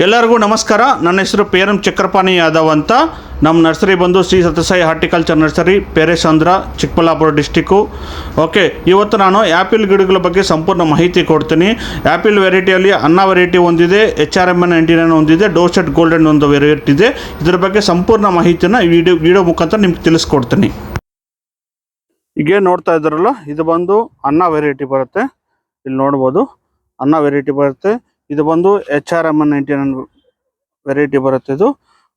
ಎಲ್ಲರಿಗೂ ನಮಸ್ಕಾರ. ನನ್ನ ಹೆಸರು ಪೇರಂ ಚಕ್ರಪಾಣಿ ಯಾದವ್ ಅಂತ. ನಮ್ಮ ನರ್ಸರಿ ಬಂದು Shri Sathya Sai horticulture nursery, Peresandra, Chikkaballapur district. Okay, ಇವತ್ತು ನಾನು ಆ್ಯಪಿಲ್ ಗಿಡಗಳ ಬಗ್ಗೆ ಸಂಪೂರ್ಣ ಮಾಹಿತಿ ಕೊಡ್ತೀನಿ. ಆ್ಯಪಿಲ್ ವೆರೈಟಿಯಲ್ಲಿ ಅನ್ನ ವೆರೈಟಿ ಒಂದಿದೆ, H R M N ninety nine ಒಂದಿದೆ, ಡೋಸೆಟ್ ಗೋಲ್ಡನ್ ಒಂದು ವೆರೈಟಿ ಇದೆ. ಇದರ ಬಗ್ಗೆ ಸಂಪೂರ್ಣ ಮಾಹಿತಿನ ವಿಡಿಯೋ ವಿಡಿಯೋ ಮುಖಾಂತರ ನಿಮ್ಗೆ ತಿಳಿಸ್ಕೊಡ್ತೀನಿ. ಈಗ ನೋಡ್ತಾ ಇದ್ದಾರಲ್ಲ ಇದು ಬಂದು ಅನ್ನ ವೆರೈಟಿ ಬರುತ್ತೆ. ಇಲ್ಲಿ ನೋಡ್ಬೋದು, ಅನ್ನ ವೆರೈಟಿ ಬರುತ್ತೆ. ಇದು ಬಂದು H R M ninety nine variety ಬರುತ್ತೆ ಇದು.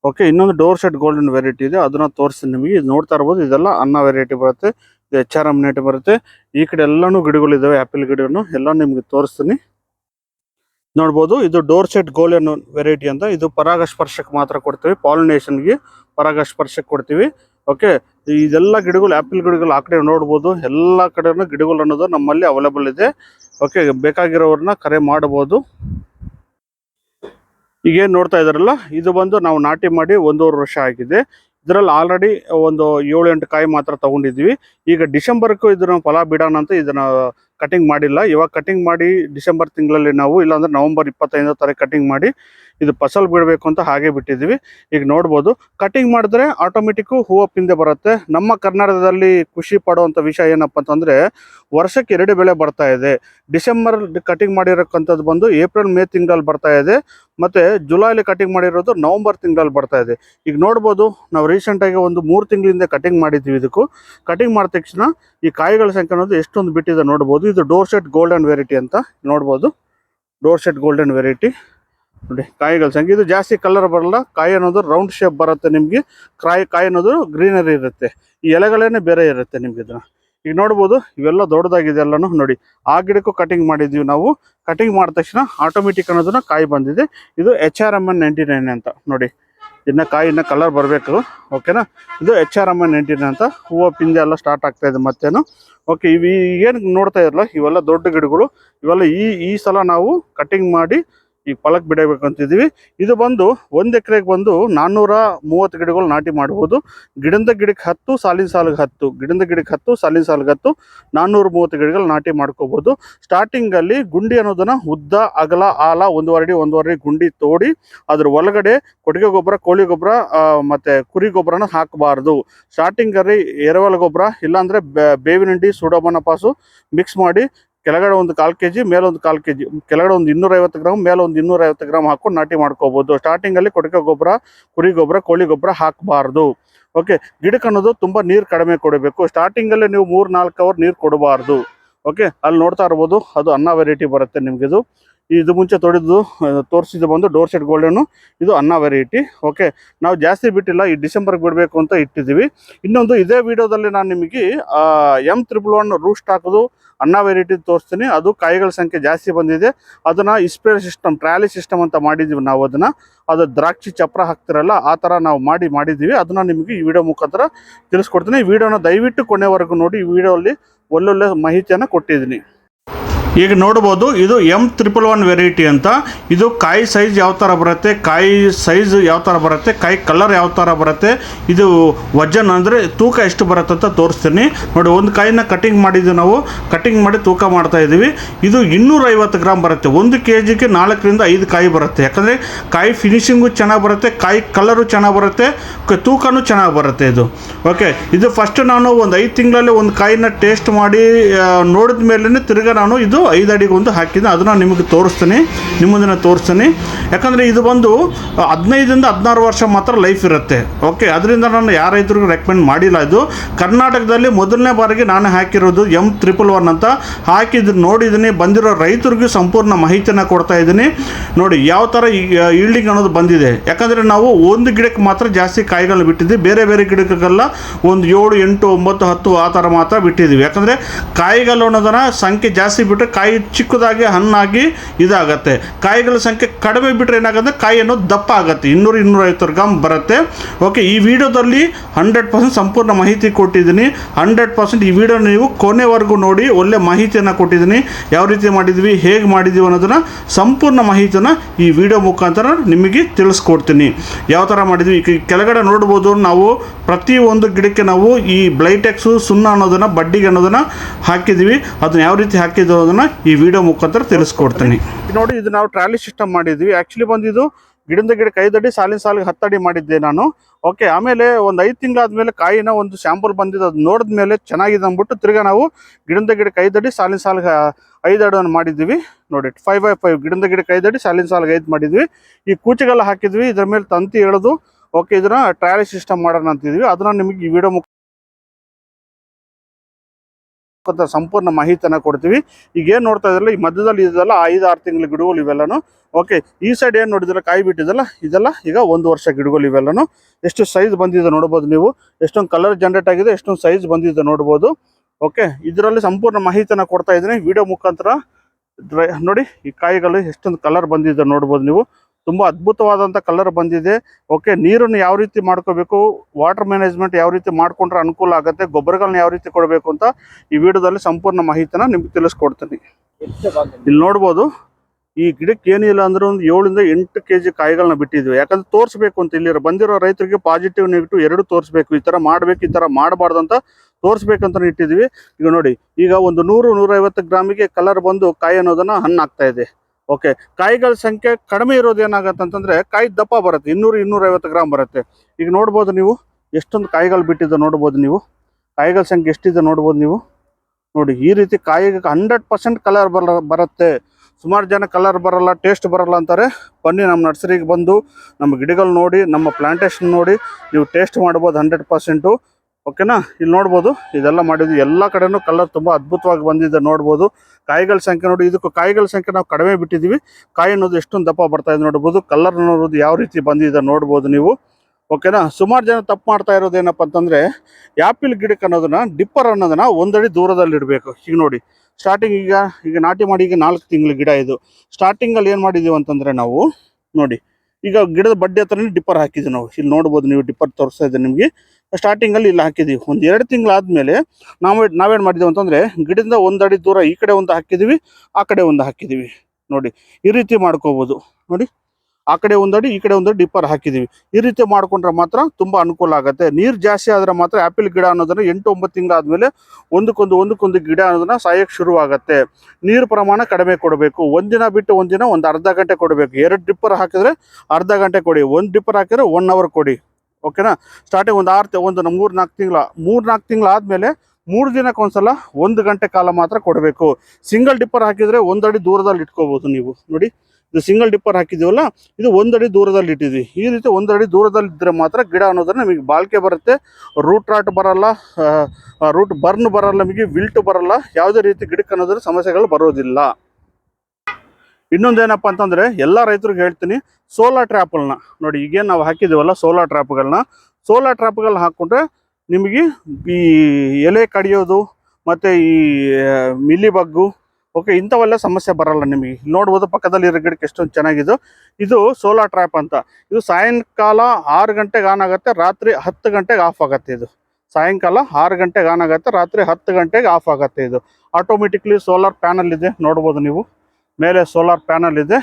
ಓಕೆ ಇನ್ನೊಂದು ಡೋರ್ ಸೆಟ್ ಗೋಲ್ಡನ್ ವೆರೈಟಿ ಇದೆ. ಅದನ್ನ ತೋರಿಸ್ತೀನಿ ನಿಮಗೆ. ಇದು ನೋಡ್ತಾ ಇರ್ಬೋದು, ಇದೆಲ್ಲ ಅನ್ನ ವೆರೈಟಿ ಬರುತ್ತೆ. ಇದು ಎಚ್ ಆರ್ ಎಂ ನೈಂಟಿ ಬರುತ್ತೆ. ಈ ಕಡೆ ಎಲ್ಲಾನು ಗಿಡಗಳಿದ್ದಾವೆ ಆ್ಯಪಲ್ ಗಿಡನು. ಎಲ್ಲ ನಿಮಗೆ ತೋರಿಸ್ತೀನಿ. ನೋಡ್ಬೋದು, ಇದು ಡೋರ್ ಸೆಟ್ ಗೋಲ್ಡನ್ ವೆರೈಟಿ ಅಂತ. ಇದು ಪರಾಗಸ್ಪರ್ಶಕ್ಕೆ ಮಾತ್ರ ಕೊಡ್ತೀವಿ. ಪಾಲಿನೇಷನ್ಗೆ ಪರಾಗಸ್ಪರ್ಶಕ್ಕೆ ಕೊಡ್ತೀವಿ. ಓಕೆ ಇದೆಲ್ಲ ಗಿಡಗಳು ಆ್ಯಪಲ್ ಗಿಡಗಳು ಆ ಕಡೆ ನೋಡ್ಬೋದು. ಎಲ್ಲ ಕಡೆನೂ ಗಿಡಗಳು ಅನ್ನೋದು ನಮ್ಮಲ್ಲಿ ಅವೈಲೇಬಲ್ ಇದೆ. ಓಕೆ ಬೇಕಾಗಿರೋರನ್ನ ಕರೆ ಮಾಡಬಹುದು ಈಗೇನು ನೋಡ್ತಾ ಇದಾರಲ್ಲ, ಇದು ಬಂದು ನಾವು ನಾಟಿ ಮಾಡಿ ಒಂದೂವರೆ ವರ್ಷ ಆಗಿದೆ. ಇದರಲ್ಲಿ ಆಲ್ರೆಡಿ ಒಂದು ಏಳು ಎಂಟು ಕಾಯಿ ಮಾತ್ರ ತಗೊಂಡಿದ್ವಿ ಈಗ ಡಿಸೆಂಬರ್ಗೂ ಇದನ್ನ ಫಲ ಬಿಡೋಣ ಅಂತ ಇದನ್ನ ಕಟಿಂಗ್ ಮಾಡಿಲ್ಲ. ಇವಾಗ ಕಟಿಂಗ್ ಮಾಡಿ ಡಿಸೆಂಬರ್ ತಿಂಗಳಲ್ಲಿ ನಾವು, ಇಲ್ಲಾಂದ್ರೆ ನವೆಂಬರ್ ಇಪ್ಪತ್ತೈದನೇ ತಾರೀಕು ಕಟಿಂಗ್ ಮಾಡಿ ಇದು ಫಸಲ್ ಬಿಡಬೇಕು ಅಂತ ಹಾಗೆ ಬಿಟ್ಟಿದ್ದೀವಿ. ಈಗ ನೋಡ್ಬೋದು ಕಟಿಂಗ್ ಮಾಡಿದ್ರೆ ಆಟೋಮೆಟಿಕ್ಕು ಹೂವು ಪಿಂದೆ ಬರುತ್ತೆ. ನಮ್ಮ ಕರ್ನಾಟಕದಲ್ಲಿ ಖುಷಿ ಪಡುವಂಥ ವಿಷಯ ಏನಪ್ಪ ಅಂತಂದ್ರೆ, ವರ್ಷಕ್ಕೆ ಎರಡು ಬೆಳೆ ಬರ್ತಾ ಇದೆ. ಡಿಸೆಂಬರ್ ಕಟಿಂಗ್ ಮಾಡಿರೋಕ್ಕಂಥದ್ದು ಬಂದು ಏಪ್ರಿಲ್, ಮೇ ತಿಂಗಳಲ್ಲಿ ಬರ್ತಾ ಇದೆ. ಮತ್ತೆ ಜುಲೈಲಿ ಕಟಿಂಗ್ ಮಾಡಿರೋದು ನವಂಬರ್ ತಿಂಗಳಲ್ಲಿ ಬರ್ತಾ ಇದೆ. ಈಗ ನೋಡ್ಬೋದು, ನಾವು ರೀಸೆಂಟಾಗಿ ಒಂದು ಮೂರು ತಿಂಗಳಿಂದ ಕಟಿಂಗ್ ಮಾಡಿದ್ವಿ ಇದಕ್ಕೂ. ಕಟಿಂಗ್ ಮಾಡಿದ ತಕ್ಷಣ ಈ ಕಾಯಿಗಳ ಸಂಖ್ಯೆ ಅನ್ನೋದು ಎಷ್ಟೊಂದು ಬಿಟ್ಟಿದೆ ನೋಡ್ಬೋದು. ಇದು ಡೋರ್ ಸೆಟ್ ಗೋಲ್ಡನ್ ವೆರೈಟಿ ಅಂತ ನೋಡ್ಬೋದು. ಡೋರ್ ಸೆಟ್ ಗೋಲ್ಡನ್ ವೆರೈಟಿ ನೋಡಿ, ಕಾಯಿಗಳ ಸಂಖ್ಯೆ. ಇದು ಜಾಸ್ತಿ ಕಲರ್ ಬರಲ್ಲ. ಕಾಯಿ ಅನ್ನೋದು ರೌಂಡ್ ಶೇಪ್ ಬರುತ್ತೆ ನಿಮಗೆ. ಕಾಯಿ ಕಾಯಿ ಅನ್ನೋದು ಗ್ರೀನರಿ ಇರುತ್ತೆ. ಈ ಎಲೆಗಳೇನೆ ಬೇರೆ ಇರುತ್ತೆ ನಿಮ್ಗೆ ಇದನ್ನ. ಈಗ ನೋಡ್ಬೋದು, ಇವೆಲ್ಲ ದೊಡ್ಡದಾಗಿದೆ ಎಲ್ಲನೂ. ನೋಡಿ, ಆ ಗಿಡಕ್ಕೂ ಕಟಿಂಗ್ ಮಾಡಿದ್ವಿ ನಾವು. ಕಟಿಂಗ್ ಮಾಡಿದ ತಕ್ಷಣ ಆಟೋಮೆಟಿಕ್ ಅನ್ನೋದನ್ನ ಕಾಯಿ ಬಂದಿದೆ. ಇದು H R M N ninety nine ಅಂತ. ನೋಡಿ, ಇನ್ನ ಕಾಯಿನ ಕಲರ್ ಬರಬೇಕು. ಓಕೆನಾ ಇದು H R M N ninety nine ಅಂತ. ಹೂವು, ಪಿಂದೆ ಎಲ್ಲ ಸ್ಟಾರ್ಟ್ ಆಗ್ತಾ ಇದೆ ಮತ್ತೇನು. ಓಕೆ ಇವು ಏನು ನೋಡ್ತಾ ಇರಲ್ಲ ಇವೆಲ್ಲ ದೊಡ್ಡ ಗಿಡಗಳು. ಇವೆಲ್ಲ ಈ ಈ ಸಲ ನಾವು ಕಟಿಂಗ್ ಮಾಡಿ ಈಗ ಫಲಕ್ ಬಿಡಬೇಕಂತಿದ್ದೀವಿ. ಇದು ಬಂದು ಒಂದು ಎಕರೆಗೆ ಬಂದು ನಾನ್ನೂರ ಮೂವತ್ತು ಗಿಡಗಳು ನಾಟಿ ಮಾಡ್ಬೋದು. ಗಿಡದ ಗಿಡಕ್ಕೆ ಹತ್ತು, ಸಾಲಿನ ಸಾಲಿಗೆ ಹತ್ತು. ಗಿಡದ ಗಿಡಕ್ಕೆ ಹತ್ತು, ಸಾಲಿನ ಸಾಲಿಗೆ ಹತ್ತು, ನಾನ್ನೂರ ಮೂವತ್ತು ಗಿಡಗಳು ನಾಟಿ ಮಾಡ್ಕೋಬೋದು. ಸ್ಟಾರ್ಟಿಂಗಲ್ಲಿ ಗುಂಡಿ ಅನ್ನೋದನ್ನ ಉದ್ದ, ಅಗಲ, ಆಲ ಒಂದೂವರೆ ಅಡಿ ಒಂದೂವರೆ ಗುಂಡಿ ತೋಡಿ ಅದ್ರ ಒಳಗಡೆ ಕೊಟ್ಟಿಗೆ ಗೊಬ್ಬರ, ಕೋಳಿ ಗೊಬ್ಬರ ಮತ್ತು ಕುರಿ ಗೊಬ್ಬರನ ಹಾಕಬಾರ್ದು. ಸ್ಟಾರ್ಟಿಂಗಲ್ಲಿ ಎರವಲ ಗೊಬ್ಬರ, ಇಲ್ಲಾಂದರೆ ಬೇವಿನ ಹಿಂಡಿ ಪಾಸು ಮಿಕ್ಸ್ ಮಾಡಿ ಕೆಳಗಡೆ ಒಂದು ಕಾಲು ಕೆ ಜಿ ಮೇಲೊಂದು ಕಾಲು ಕೆ ಜಿ ಕೆಳಗಡೆ ಒಂದು ಇನ್ನೂರೈವತ್ತು ಗ್ರಾಮ್ ಮೇಲೆ ಒಂದು ಇನ್ನೂರೈವತ್ತು ಗ್ರಾಮ್ ಹಾಕೊಂಡು ನಾಟಿ ಮಾಡ್ಕೋಬೋದು. ಸ್ಟಾರ್ಟಿಂಗಲ್ಲಿ ಕೊಡಕೆ ಗೊಬ್ಬರ, ಕುರಿ ಗೊಬ್ಬರ, ಕೋಳಿ ಗೊಬ್ಬರ ಹಾಕಬಾರ್ದು. ಓಕೆ ಗಿಡಕ್ಕೆ ಅನ್ನೋದು ತುಂಬ ನೀರು ಕಡಿಮೆ ಕೊಡಬೇಕು. ಸ್ಟಾರ್ಟಿಂಗಲ್ಲಿ ನೀವು ಮೂರು ನಾಲ್ಕು ಅವರ್ ನೀರು ಕೊಡಬಾರ್ದು. ಓಕೆ ಅಲ್ಲಿ ನೋಡ್ತಾ ಇರ್ಬೋದು, ಅದು ಅನ್ನ ವೆರೈಟಿ ಬರುತ್ತೆ ನಿಮಗಿದು. ಇದು ಮುಂಚೆ ತೊಡೆದು ತೋರಿಸಿದ್ದು ಬಂದು ಡೋರ್ ಸೆಟ್ ಗೋಲ್ಡನ್ನು ಇದು ಅನ್ನ ವೆರೈಟಿ ಓಕೆ ನಾವು ಜಾಸ್ತಿ ಬಿಟ್ಟಿಲ್ಲ, ಈ ಡಿಸೆಂಬರ್ಗೆ ಬಿಡಬೇಕು ಅಂತ ಇಟ್ಟಿದ್ದೀವಿ. ಇನ್ನೊಂದು ಇದೇ ವಿಡಿಯೋದಲ್ಲಿ ನಾನು ನಿಮಗೆ ಎಂ ತ್ರಿಬಲ್ ಒನ್ ರೂಸ್ಟ್ ಹಾಕೋದು ಅನ್ನ ವೆರೈಟಿ ತೋರಿಸ್ತೀನಿ. ಅದು ಕಾಯಿಗಳ ಸಂಖ್ಯೆ ಜಾಸ್ತಿ ಬಂದಿದೆ. ಅದನ್ನು ಇಸ್ಪ್ರೇ ಸಿಸ್ಟಮ್ ಟ್ರಾಲಿ ಸಿಸ್ಟಮ್ ಅಂತ ಮಾಡಿದ್ದೀವಿ ನಾವು ಅದನ್ನು. ಅದು ದ್ರಾಕ್ಷಿ ಚಪ್ರ ಹಾಕ್ತಿರಲ್ಲ, ಆ ಥರ ನಾವು ಮಾಡಿ ಮಾಡಿದ್ದೀವಿ ಅದನ್ನು ನಿಮಗೆ ಈ ವಿಡಿಯೋ ಮುಖಾಂತರ ತಿಳಿಸ್ಕೊಡ್ತೀನಿ. ಈ ವಿಡಿಯೋನ ದಯವಿಟ್ಟು ಕೊನೆವರೆಗೂ ನೋಡಿ, ಈ ವಿಡಿಯೋಲ್ಲಿ ಒಳ್ಳೊಳ್ಳೆ ಮಾಹಿತಿಯನ್ನು ಕೊಟ್ಟಿದ್ದೀನಿ. ಈಗ ನೋಡ್ಬೋದು, ಇದು ಎಂ ತ್ರಿಪಲ್ ಒನ್ ವೆರೈಟಿ ಅಂತ. ಇದು ಕಾಯಿ ಸೈಜ್ ಯಾವ ಥರ ಬರುತ್ತೆ, ಕಾಯಿ ಸೈಜ್ ಯಾವ ಥರ ಬರುತ್ತೆ, ಕಾಯಿ ಕಲರ್ ಯಾವ ಥರ ಬರುತ್ತೆ, ಇದು ವಜನ್ ಅಂದರೆ ತೂಕ ಎಷ್ಟು ಬರುತ್ತೆ ಅಂತ ತೋರಿಸ್ತೀನಿ. ನೋಡಿ, ಒಂದು ಕಾಯಿನ ಕಟಿಂಗ್ ಮಾಡಿದ್ದು ನಾವು ಕಟಿಂಗ್ ಮಾಡಿ ತೂಕ ಮಾಡ್ತಾ ಇದ್ದೀವಿ. ಇದು ಇನ್ನೂರೈವತ್ತು ಗ್ರಾಮ್ ಬರುತ್ತೆ. ಒಂದು ಕೆ ಜಿಗೆ ನಾಲ್ಕರಿಂದ ಐದು ಕಾಯಿ ಬರುತ್ತೆ. ಯಾಕಂದರೆ ಕಾಯಿ ಫಿನಿಷಿಂಗು ಚೆನ್ನಾಗಿ ಬರುತ್ತೆ, ಕಾಯಿ ಕಲರು ಚೆನ್ನಾಗಿ ಬರುತ್ತೆ ತೂಕನೂ ಚೆನ್ನಾಗಿ ಬರುತ್ತೆ ಇದು. ಓಕೆ ಇದು ಫಸ್ಟ್ ನಾನು ಒಂದು ಐದು ತಿಂಗಳಲ್ಲಿ ಒಂದು ಕಾಯಿನ ಟೇಸ್ಟ್ ಮಾಡಿ ನೋಡಿದ ಮೇಲೆ ತಿರ್ಗಾ ನಾನು ಇದು ಐದು ಅಡಿಗೊಂದು ಹಾಕಿದ್ದೆ ಅದನ್ನು ನಿಮಗೆ ತೋರಿಸ್ತೀನಿ ನಿಮ್ಮ ಮುಂದೆ ತೋರಿಸ್ತೀನಿ. ಯಾಕಂದರೆ ಇದು ಬಂದು ಹದಿನೈದರಿಂದ ಹದಿನಾರು ವರ್ಷ ಮಾತ್ರ ಲೈಫ್ ಇರುತ್ತೆ. ಓಕೆ ಅದರಿಂದ ನಾನು ಯಾರ ರೈತರಿಗೂ ರೆಕಮೆಂಡ್ ಮಾಡಿಲ್ಲ ಇದು. ಕರ್ನಾಟಕದಲ್ಲಿ ಮೊದಲನೇ ಬಾರಿಗೆ ನಾನು ಹಾಕಿರೋದು ಎಂ ತ್ರಿಪಲ್ ಒನ್ ಅಂತ. ಹಾಕಿದ್ದು ನೋಡಿದ್ದೀನಿ ಬಂದಿರೋ ರೈತರಿಗೂ ಸಂಪೂರ್ಣ ಮಾಹಿತಿಯನ್ನು ಕೊಡ್ತಾ ಇದ್ದೀನಿ ನೋಡಿ, ಯಾವ ಥರ ಈಲ್ಡಿಂಗ್ ಅನ್ನೋದು ಬಂದಿದೆ. ಯಾಕಂದರೆ ನಾವು ಒಂದು ಗಿಡಕ್ಕೆ ಮಾತ್ರ ಜಾಸ್ತಿ ಕಾಯಿಗಳನ್ನ ಬಿಟ್ಟಿದ್ವಿ. ಬೇರೆ ಬೇರೆ ಗಿಡಕ್ಕೆಲ್ಲ ಒಂದು ಏಳು, ಎಂಟು, ಒಂಬತ್ತು, ಹತ್ತು ಆ ಥರ ಮಾತ್ರ ಬಿಟ್ಟಿದ್ದೀವಿ ಯಾಕಂದರೆ ಕಾಯಿಗಳು ಅನ್ನೋದನ್ನು ಸಂಖ್ಯೆ ಜಾಸ್ತಿ ಬಿಟ್ಟರೆ ಕಾಯಿ ಚಿಕ್ಕದಾಗಿ ಹಣ್ಣಾಗಿ ಇದಾಗತ್ತೆ. ಕಾಯಿಗಳ ಸಂಖ್ಯೆ ಕಡಿಮೆ ಬಿಟ್ಟರೆ ಏನಾಗುತ್ತೆ? ಕಾಯಿ ಅನ್ನೋದು ದಪ್ಪ ಆಗುತ್ತೆ. ಇನ್ನೂರು ಇನ್ನೂರೈವತ್ತು ಗ್ರಾಮ್ ಬರುತ್ತೆ. ಓಕೆ ಈ ವಿಡಿಯೋದಲ್ಲಿ ಹಂಡ್ರೆಡ್ ಪರ್ಸೆಂಟ್ ಸಂಪೂರ್ಣ ಮಾಹಿತಿ ಕೊಟ್ಟಿದ್ದೀನಿ. ಹಂಡ್ರೆಡ್ ಪರ್ಸೆಂಟ್ ಈ ವಿಡಿಯೋ ನೀವು ಕೊನೆವರೆಗೂ ನೋಡಿ, ಒಳ್ಳೆ ಮಾಹಿತಿಯನ್ನು ಕೊಟ್ಟಿದ್ದೀನಿ. ಯಾವ ರೀತಿ ಮಾಡಿದ್ವಿ, ಹೇಗೆ ಮಾಡಿದ್ದೀವಿ ಅನ್ನೋದನ್ನು ಸಂಪೂರ್ಣ ಮಾಹಿತಿಯನ್ನು ಈ ವಿಡಿಯೋ ಮುಖಾಂತರ ನಿಮಗೆ ತಿಳಿಸ್ಕೊಡ್ತೀನಿ. ಯಾವ ಥರ ಮಾಡಿದ್ವಿ? ಕೆಳಗಡೆ ನೋಡ್ಬೋದು, ನಾವು ಪ್ರತಿ ಒಂದು ಗಿಡಕ್ಕೆ ನಾವು ಈ ಬ್ಲೈಟೆಕ್ಸು ಸುಣ್ಣ ಅನ್ನೋದನ್ನು, ಬಡ್ಡಿಗೆ ಅನ್ನೋದನ್ನು ಹಾಕಿದ್ವಿ ಅದನ್ನು ಯಾವ ರೀತಿ ಹಾಕಿದ್ದು ಅನ್ನೋದನ್ನು ಈ ವಿಡಿಯೋ ಮುಖಾಂತರ ತಿಳಿಸ್ಕೊಡ್ತೀನಿ. ನೋಡಿ, ಇದು ನಾವು ಟ್ರಾಲಿ ಸಿಸ್ಟಮ್ ಮಾಡಿದ್ವಿ. ಆಕ್ಚುಲಿ ಬಂದಿದ್ದು ಗಿಡದ ಗಿಡ ಕೈದಡಿ, ಸಾಲಿನ ಸಾಲಿಗೆ ಹತ್ತಡಿ ಮಾಡಿದ್ದೆ ನಾನು. ಓಕೆ ಆಮೇಲೆ ಒಂದು ಐದು ತಿಂಗಳಾದ್ಮೇಲೆ ಕಾಯಿನ ಒಂದು ಶ್ಯಾಂಪಲ್ ಬಂದಿದ್ದು ಅದು ನೋಡಿದ ಮೇಲೆ ಚೆನ್ನಾಗಿದೆ ಅಂದ್ಬಿಟ್ಟು ತಿರ್ಗಾ ನಾವು ಗಿಡದ ಗಿಡ ಕೈದಡಿ, ಸಾಲಿನ ಸಾಲಿಗೆ ಐದು ಮಾಡಿದ್ವಿ. ನೋಡಿ ಫೈವ್ ಬೈ ಫೈವ್ ಗಿಡದ ಗಿಡ ಕೈದಡಿ, ಸಾಲಿನ ಸಾಲಿಗೆ ಐದು ಮಾಡಿದ್ವಿ. ಈ ಕೂಚಿಗೆಲ್ಲ ಹಾಕಿದ್ವಿ. ಇದ್ರ ಮೇಲೆ ತಂತಿ ಎಳೆದು ಓಕೆ ಇದನ್ನ ಟ್ರಾಲಿ ಸಿಸ್ಟಮ್ ಮಾಡೋಣ ಅಂತಿದ್ವಿ. ಅದನ್ನ ನಿಮಗೆ ಈ ವಿಡಿಯೋ ಮುಖಾಂತರ ಸಂಪೂರ್ಣ ಮಾಹಿತಿಯನ್ನು ಕೊಡ್ತೀವಿ. ಈಗ ಏನು ನೋಡ್ತಾ ಇದ್ರಲ್ಲ, ಈ ಮಧ್ಯದಲ್ಲಿ ಇದೆಲ್ಲ ಐದು ಆರು ತಿಂಗಳ ಗಿಡಗಳು ಇವೆಲ್ಲನೂ. ಓಕೆ ಈ ಸೈಡ್ ಏನು ನೋಡಿದ್ರೆ ಕಾಯಿ ಬಿಟ್ಟಿದಲ್ಲ ಇದೆಲ್ಲ ಈಗ ಒಂದು ವರ್ಷ ಗಿಡಗಳು ಇವೆಲ್ಲನೂ. ಎಷ್ಟು ಸೈಜ್ ಬಂದಿದೆ ನೋಡ್ಬೋದು ನೀವು. ಎಷ್ಟೊಂದು ಕಲರ್ ಜನರೇಟ್ ಆಗಿದೆ, ಎಷ್ಟೊಂದು ಸೈಜ್ ಬಂದಿದೆ ನೋಡ್ಬೋದು. ಓಕೆ ಇದರಲ್ಲಿ ಸಂಪೂರ್ಣ ಮಾಹಿತಿಯನ್ನು ಕೊಡ್ತಾ ಇದ್ದೀನಿ. ವಿಡಿಯೋ ಮುಖಾಂತರ ನೋಡಿ, ಈ ಕಾಯಿಗಳು ಎಷ್ಟೊಂದು ಕಲರ್ ಬಂದಿದೆ ನೋಡ್ಬೋದು ನೀವು. ತುಂಬಾ ಅದ್ಭುತವಾದಂಥ ಕಲರ್ ಬಂದಿದೆ. ಓಕೆ ನೀರನ್ನು ಯಾವ ರೀತಿ ಮಾಡ್ಕೋಬೇಕು ವಾಟರ್ ಮ್ಯಾನೇಜ್ಮೆಂಟ್ ಯಾವ ರೀತಿ ಮಾಡ್ಕೊಂಡ್ರೆ ಅನುಕೂಲ ಆಗುತ್ತೆ ಗೊಬ್ಬರಗಳನ್ನ ಯಾವ ರೀತಿ ಕೊಡಬೇಕು ಅಂತ ಈ ವಿಡಿಯೋದಲ್ಲಿ ಸಂಪೂರ್ಣ ಮಾಹಿತಿನ ನಿಮ್ಗೆ ತಿಳಿಸ್ಕೊಡ್ತೀನಿ. ಇಲ್ಲಿ ನೋಡ್ಬೋದು, ಈ ಗಿಡಕ್ಕೆ ಏನಿಲ್ಲ ಅಂದ್ರೆ ಒಂದು ಏಳಿಂದ ಎಂಟು ಕೆ ಜಿ ಕಾಯಿಗಳನ್ನ ಬಿಟ್ಟಿದ್ವಿ. ಯಾಕಂದ್ರೆ ತೋರಿಸ್ಬೇಕು ಅಂತ ಇಲ್ಲಿ ಬಂದಿರೋ ರೈತರಿಗೆ ಪಾಸಿಟಿವ್ ನೆಗೆಟಿವ್ ಎರಡು ತೋರಿಸ್ಬೇಕು. ಈ ತರ ಮಾಡ್ಬೇಕು, ಈ ತರ ಮಾಡಬಾರ್ದು ಅಂತ ತೋರಿಸ್ಬೇಕಂತ ಇಟ್ಟಿದ್ವಿ. ಈಗ ನೋಡಿ, ಈಗ ಒಂದು ನೂರು, ನೂರೈವತ್ತು ಗ್ರಾಮಿಗೆ ಕಲರ್ ಬಂದು ಕಾಯಿ ಅನ್ನೋದನ್ನ ಹಣ್ಣಾಗ್ತಾ ಇದೆ. ಓಕೆ ಕಾಯಿಗಳ ಸಂಖ್ಯೆ ಕಡಿಮೆ ಇರೋದು ಏನಾಗತ್ತೆ ಅಂತಂದ್ರೆ ಕಾಯಿ ದಪ್ಪ ಬರುತ್ತೆ. ಇನ್ನೂರು ಇನ್ನೂರೈವತ್ತು ಗ್ರಾಮ್ ಬರುತ್ತೆ. ಈಗ ನೋಡ್ಬೋದು ನೀವು, ಎಷ್ಟೊಂದು ಕಾಯಿಗಳು ಬಿಟ್ಟಿದೆ ನೋಡ್ಬೋದು ನೀವು. ಕಾಯಿಗಳ ಸಂಖ್ಯೆ ಎಷ್ಟಿದೆ ನೋಡ್ಬೋದು ನೀವು. ನೋಡಿ, ಈ ರೀತಿ ಕಾಯಿಗೆ ಹಂಡ್ರೆಡ್ ಪರ್ಸೆಂಟ್ ಕಲರ್ ಬರ, ಬರುತ್ತೆ. ಸುಮಾರು ಜನ ಕಲರ್ ಬರಲ್ಲ ಟೇಸ್ಟ್ ಬರಲ್ಲ ಅಂತಾರೆ. ಬನ್ನಿ ನಮ್ಮ ನರ್ಸರಿಗೆ ಬಂದು, ನಮ್ಮ ಗಿಡಗಳು ನೋಡಿ, ನಮ್ಮ ಪ್ಲಾಂಟೇಶನ್ ನೋಡಿ, ನೀವು ಟೇಸ್ಟ್ ಮಾಡ್ಬೋದು ಹಂಡ್ರೆಡ್ ಪರ್ಸೆಂಟು ಓಕೆನಾ? ಇಲ್ಲಿ ನೋಡ್ಬೋದು, ಇದೆಲ್ಲ ಮಾಡಿದ್ವಿ ಎಲ್ಲ ಕಡೆನೂ ಕಲರ್ ತುಂಬ ಅದ್ಭುತವಾಗಿ ಬಂದಿದೆ, ನೋಡ್ಬೋದು. ಕಾಯಿಗಳ ಸಂಖ್ಯೆ ನೋಡಿ, ಇದಕ್ಕೂ ಕಾಯಿಗಳ ಸಂಖ್ಯೆ ನಾವು ಕಡಿಮೆ ಬಿಟ್ಟಿದ್ದೀವಿ. ಕಾಯಿ ಅನ್ನೋದು ಎಷ್ಟೊಂದು ದಪ್ಪ ಬರ್ತಾ ಇದೆ ನೋಡ್ಬೋದು. ಕಲರ್ ಅನ್ನೋದು ಯಾವ ರೀತಿ ಬಂದಿದೆ ನೋಡ್ಬೋದು ನೀವು. ಓಕೆನಾ? ಸುಮಾರು ಜನ ತಪ್ಪು ಮಾಡ್ತಾ ಇರೋದು ಏನಪ್ಪ ಅಂತಂದರೆ ಆ್ಯಪಿಲ್ ಗಿಡಕ್ಕೆ ಅನ್ನೋದನ್ನ ಡಿಪ್ಪರ್ ಅನ್ನೋದನ್ನ ಒಂದಡಿ ದೂರದಲ್ಲಿ ಇಡಬೇಕು. ಈಗ ನೋಡಿ ಸ್ಟಾರ್ಟಿಂಗ್ ಈಗ ಈಗ ನಾಟಿ ಮಾಡಿ ಈಗ ನಾಲ್ಕು ತಿಂಗಳು ಗಿಡ ಇದು. ಸ್ಟಾರ್ಟಿಂಗಲ್ಲಿ ಏನು ಮಾಡಿದ್ದೀವಿ ಅಂತಂದರೆ ನಾವು, ನೋಡಿ, ಈಗ ಗಿಡದ ಬಡ್ಡಿ ಹತ್ರನೇ ಡಿಪ್ಪರ್ ಹಾಕಿದ್ದೀವಿ ನಾವು. ಇಲ್ಲಿ ನೋಡ್ಬೋದು ನೀವು ಡಿಪ್ಪರ್ ತೋರಿಸ್ತಾ ಇದೆ ನಿಮಗೆ. ಸ್ಟಾರ್ಟಿಂಗ್ ಅಲ್ಲಿ ಇಲ್ಲಿ ಹಾಕಿದೀವಿ. ಒಂದು ಎರಡು ತಿಂಗಳಾದ್ಮೇಲೆ ನಾವು ನಾವೇನು ಮಾಡಿದೀವಿ ಅಂತಂದ್ರೆ ಗಿಡದಿಂದ ಒಂದಡಿ ದೂರ ಈ ಕಡೆ ಒಂದು ಹಾಕಿದೀವಿ, ಆ ಕಡೆ ಒಂದು ಹಾಕಿದೀವಿ. ನೋಡಿ, ಈ ರೀತಿ ಮಾಡ್ಕೋಬಹುದು ನೋಡಿ, ಆ ಕಡೆ ಒಂದಡಿ ಈ ಕಡೆ ಒಂದು ಡಿಪ್ಪರ್ ಹಾಕಿದೀವಿ. ಈ ರೀತಿ ಮಾಡ್ಕೊಂಡ್ರೆ ಮಾತ್ರ ತುಂಬಾ ಅನುಕೂಲ ಆಗುತ್ತೆ. ನೀರು ಜಾಸ್ತಿ ಆದ್ರೆ ಮಾತ್ರ ಆ್ಯಪಲ್ ಗಿಡ ಅನ್ನೋದನ್ನ ಎಂಟು ಒಂಬತ್ತು ತಿಂಗಳಾದ್ಮೇಲೆ ಒಂದಕ್ಕೊಂದು ಒಂದಕ್ಕೊಂದು ಗಿಡ ಅನ್ನೋದನ್ನ ಸಾಯಕ್ಕೆ ಶುರುವಾಗುತ್ತೆ. ನೀರು ಪ್ರಮಾಣ ಕಡಿಮೆ ಕೊಡಬೇಕು. ಒಂದಿನ ಬಿಟ್ಟು ಒಂದಿನ ಒಂದು ಅರ್ಧ ಗಂಟೆ ಕೊಡಬೇಕು. ಎರಡು ಡಿಪ್ಪರ್ ಹಾಕಿದ್ರೆ ಅರ್ಧ ಗಂಟೆ ಕೊಡಿ. ಒಂದು ಡಿಪ್ಪರ್ ಹಾಕಿದ್ರೆ ಒನ್ ಅವರ್ ಕೊಡಿ. ಓಕೆನಾ? ಸ್ಟಾರ್ಟಿಂಗ್ ಒಂದು ಆರು ಒಂದು ಮೂರು ನಾಲ್ಕು ತಿಂಗಳ, ಮೂರು ನಾಲ್ಕು ತಿಂಗಳು ಆದಮೇಲೆ ಮೂರು ದಿನಕ್ಕೆ ಒಂದ್ಸಲ ಒಂದು ಗಂಟೆ ಕಾಲ ಮಾತ್ರ ಕೊಡಬೇಕು. ಸಿಂಗಲ್ ಡಿಪ್ಪರ್ ಹಾಕಿದ್ರೆ ಒಂದಡಿ ದೂರದಲ್ಲಿ ಇಟ್ಕೋಬಹುದು ನೀವು. ನೋಡಿ, ಇದು ಸಿಂಗಲ್ ಡಿಪ್ಪರ್ ಹಾಕಿದೀವಲ್ಲ ಇದು ಒಂದಡಿ ದೂರದಲ್ಲಿ ಇಟ್ಟಿದ್ವಿ ಈ ರೀತಿ ಒಂದಡಿ ದೂರದಲ್ಲಿ ಇದ್ದರೆ ಮಾತ್ರ ಗಿಡ ಅನ್ನೋದನ್ನ ನಮಗೆ ಬಾಳಿಕೆ ಬರುತ್ತೆ. ರೂಟ್ ರಾಟ್ ಬರಲ್ಲ ರೂಟ್ ಬರ್ನ್ ಬರಲ್ಲ, ನಮಗೆ ವಿಲ್ಟ್ ಬರಲ್ಲ. ಯಾವುದೇ ರೀತಿ ಗಿಡಕ್ಕೆ ಅನ್ನೋದ್ರ ಸಮಸ್ಯೆಗಳು ಬರೋದಿಲ್ಲ. ಇನ್ನೊಂದೇನಪ್ಪ ಅಂತಂದ್ರೆ ಎಲ್ಲ ರೈತರಿಗೆ ಹೇಳ್ತೀನಿ ಸೋಲಾರ್ ಟ್ರ್ಯಾಪ್ಗಳನ್ನ ನೋಡಿ, ಈಗೇನು ನಾವು ಹಾಕಿದ್ದೀವಲ್ಲ ಸೋಲಾರ್ ಟ್ರ್ಯಾಪ್ಗಳನ್ನ ಸೋಲಾರ್ ಟ್ರ್ಯಾಪ್ಗಳನ್ನ ಹಾಕ್ಕೊಂಡ್ರೆ ನಿಮಗೆ ಈ ಎಲೆ ಕಡಿಯೋದು, ಮತ್ತು ಈ ಮಿಲಿ ಬಗ್ಗು ಓಕೆ ಇಂಥವೆಲ್ಲ ಸಮಸ್ಯೆ ಬರಲ್ಲ ನಿಮಗೆ. ನೋಡ್ಬೋದು ಪಕ್ಕದಲ್ಲಿ ಇರೋ ಗಿಡಕ್ಕೆ ಎಷ್ಟೊಂದು ಚೆನ್ನಾಗಿದ್ದು ಇದು ಸೋಲಾರ್ ಟ್ರ್ಯಾಪ್ ಅಂತ. ಇದು ಸಾಯಂಕಾಲ ಆರು ಗಂಟೆಗೆ ಆನ್ ಆಗುತ್ತೆ, ರಾತ್ರಿ ಹತ್ತು ಗಂಟೆಗೆ ಆಫ್ ಆಗುತ್ತೆ ಇದು. ಸಾಯಂಕಾಲ ಆರು ಗಂಟೆಗೆ ಆನ್ ಆಗುತ್ತೆ, ರಾತ್ರಿ ಹತ್ತು ಗಂಟೆಗೆ ಆಫ್ ಆಗುತ್ತೆ ಇದು. ಆಟೋಮೆಟಿಕ್ಲಿ ಸೋಲಾರ್ ಪ್ಯಾನಲ್ ಇದೆ, ನೋಡ್ಬೋದು ನೀವು. ಮೇಲೆ ಸೋಲಾರ್ ಪ್ಯಾನಲ್ ಇದೆ.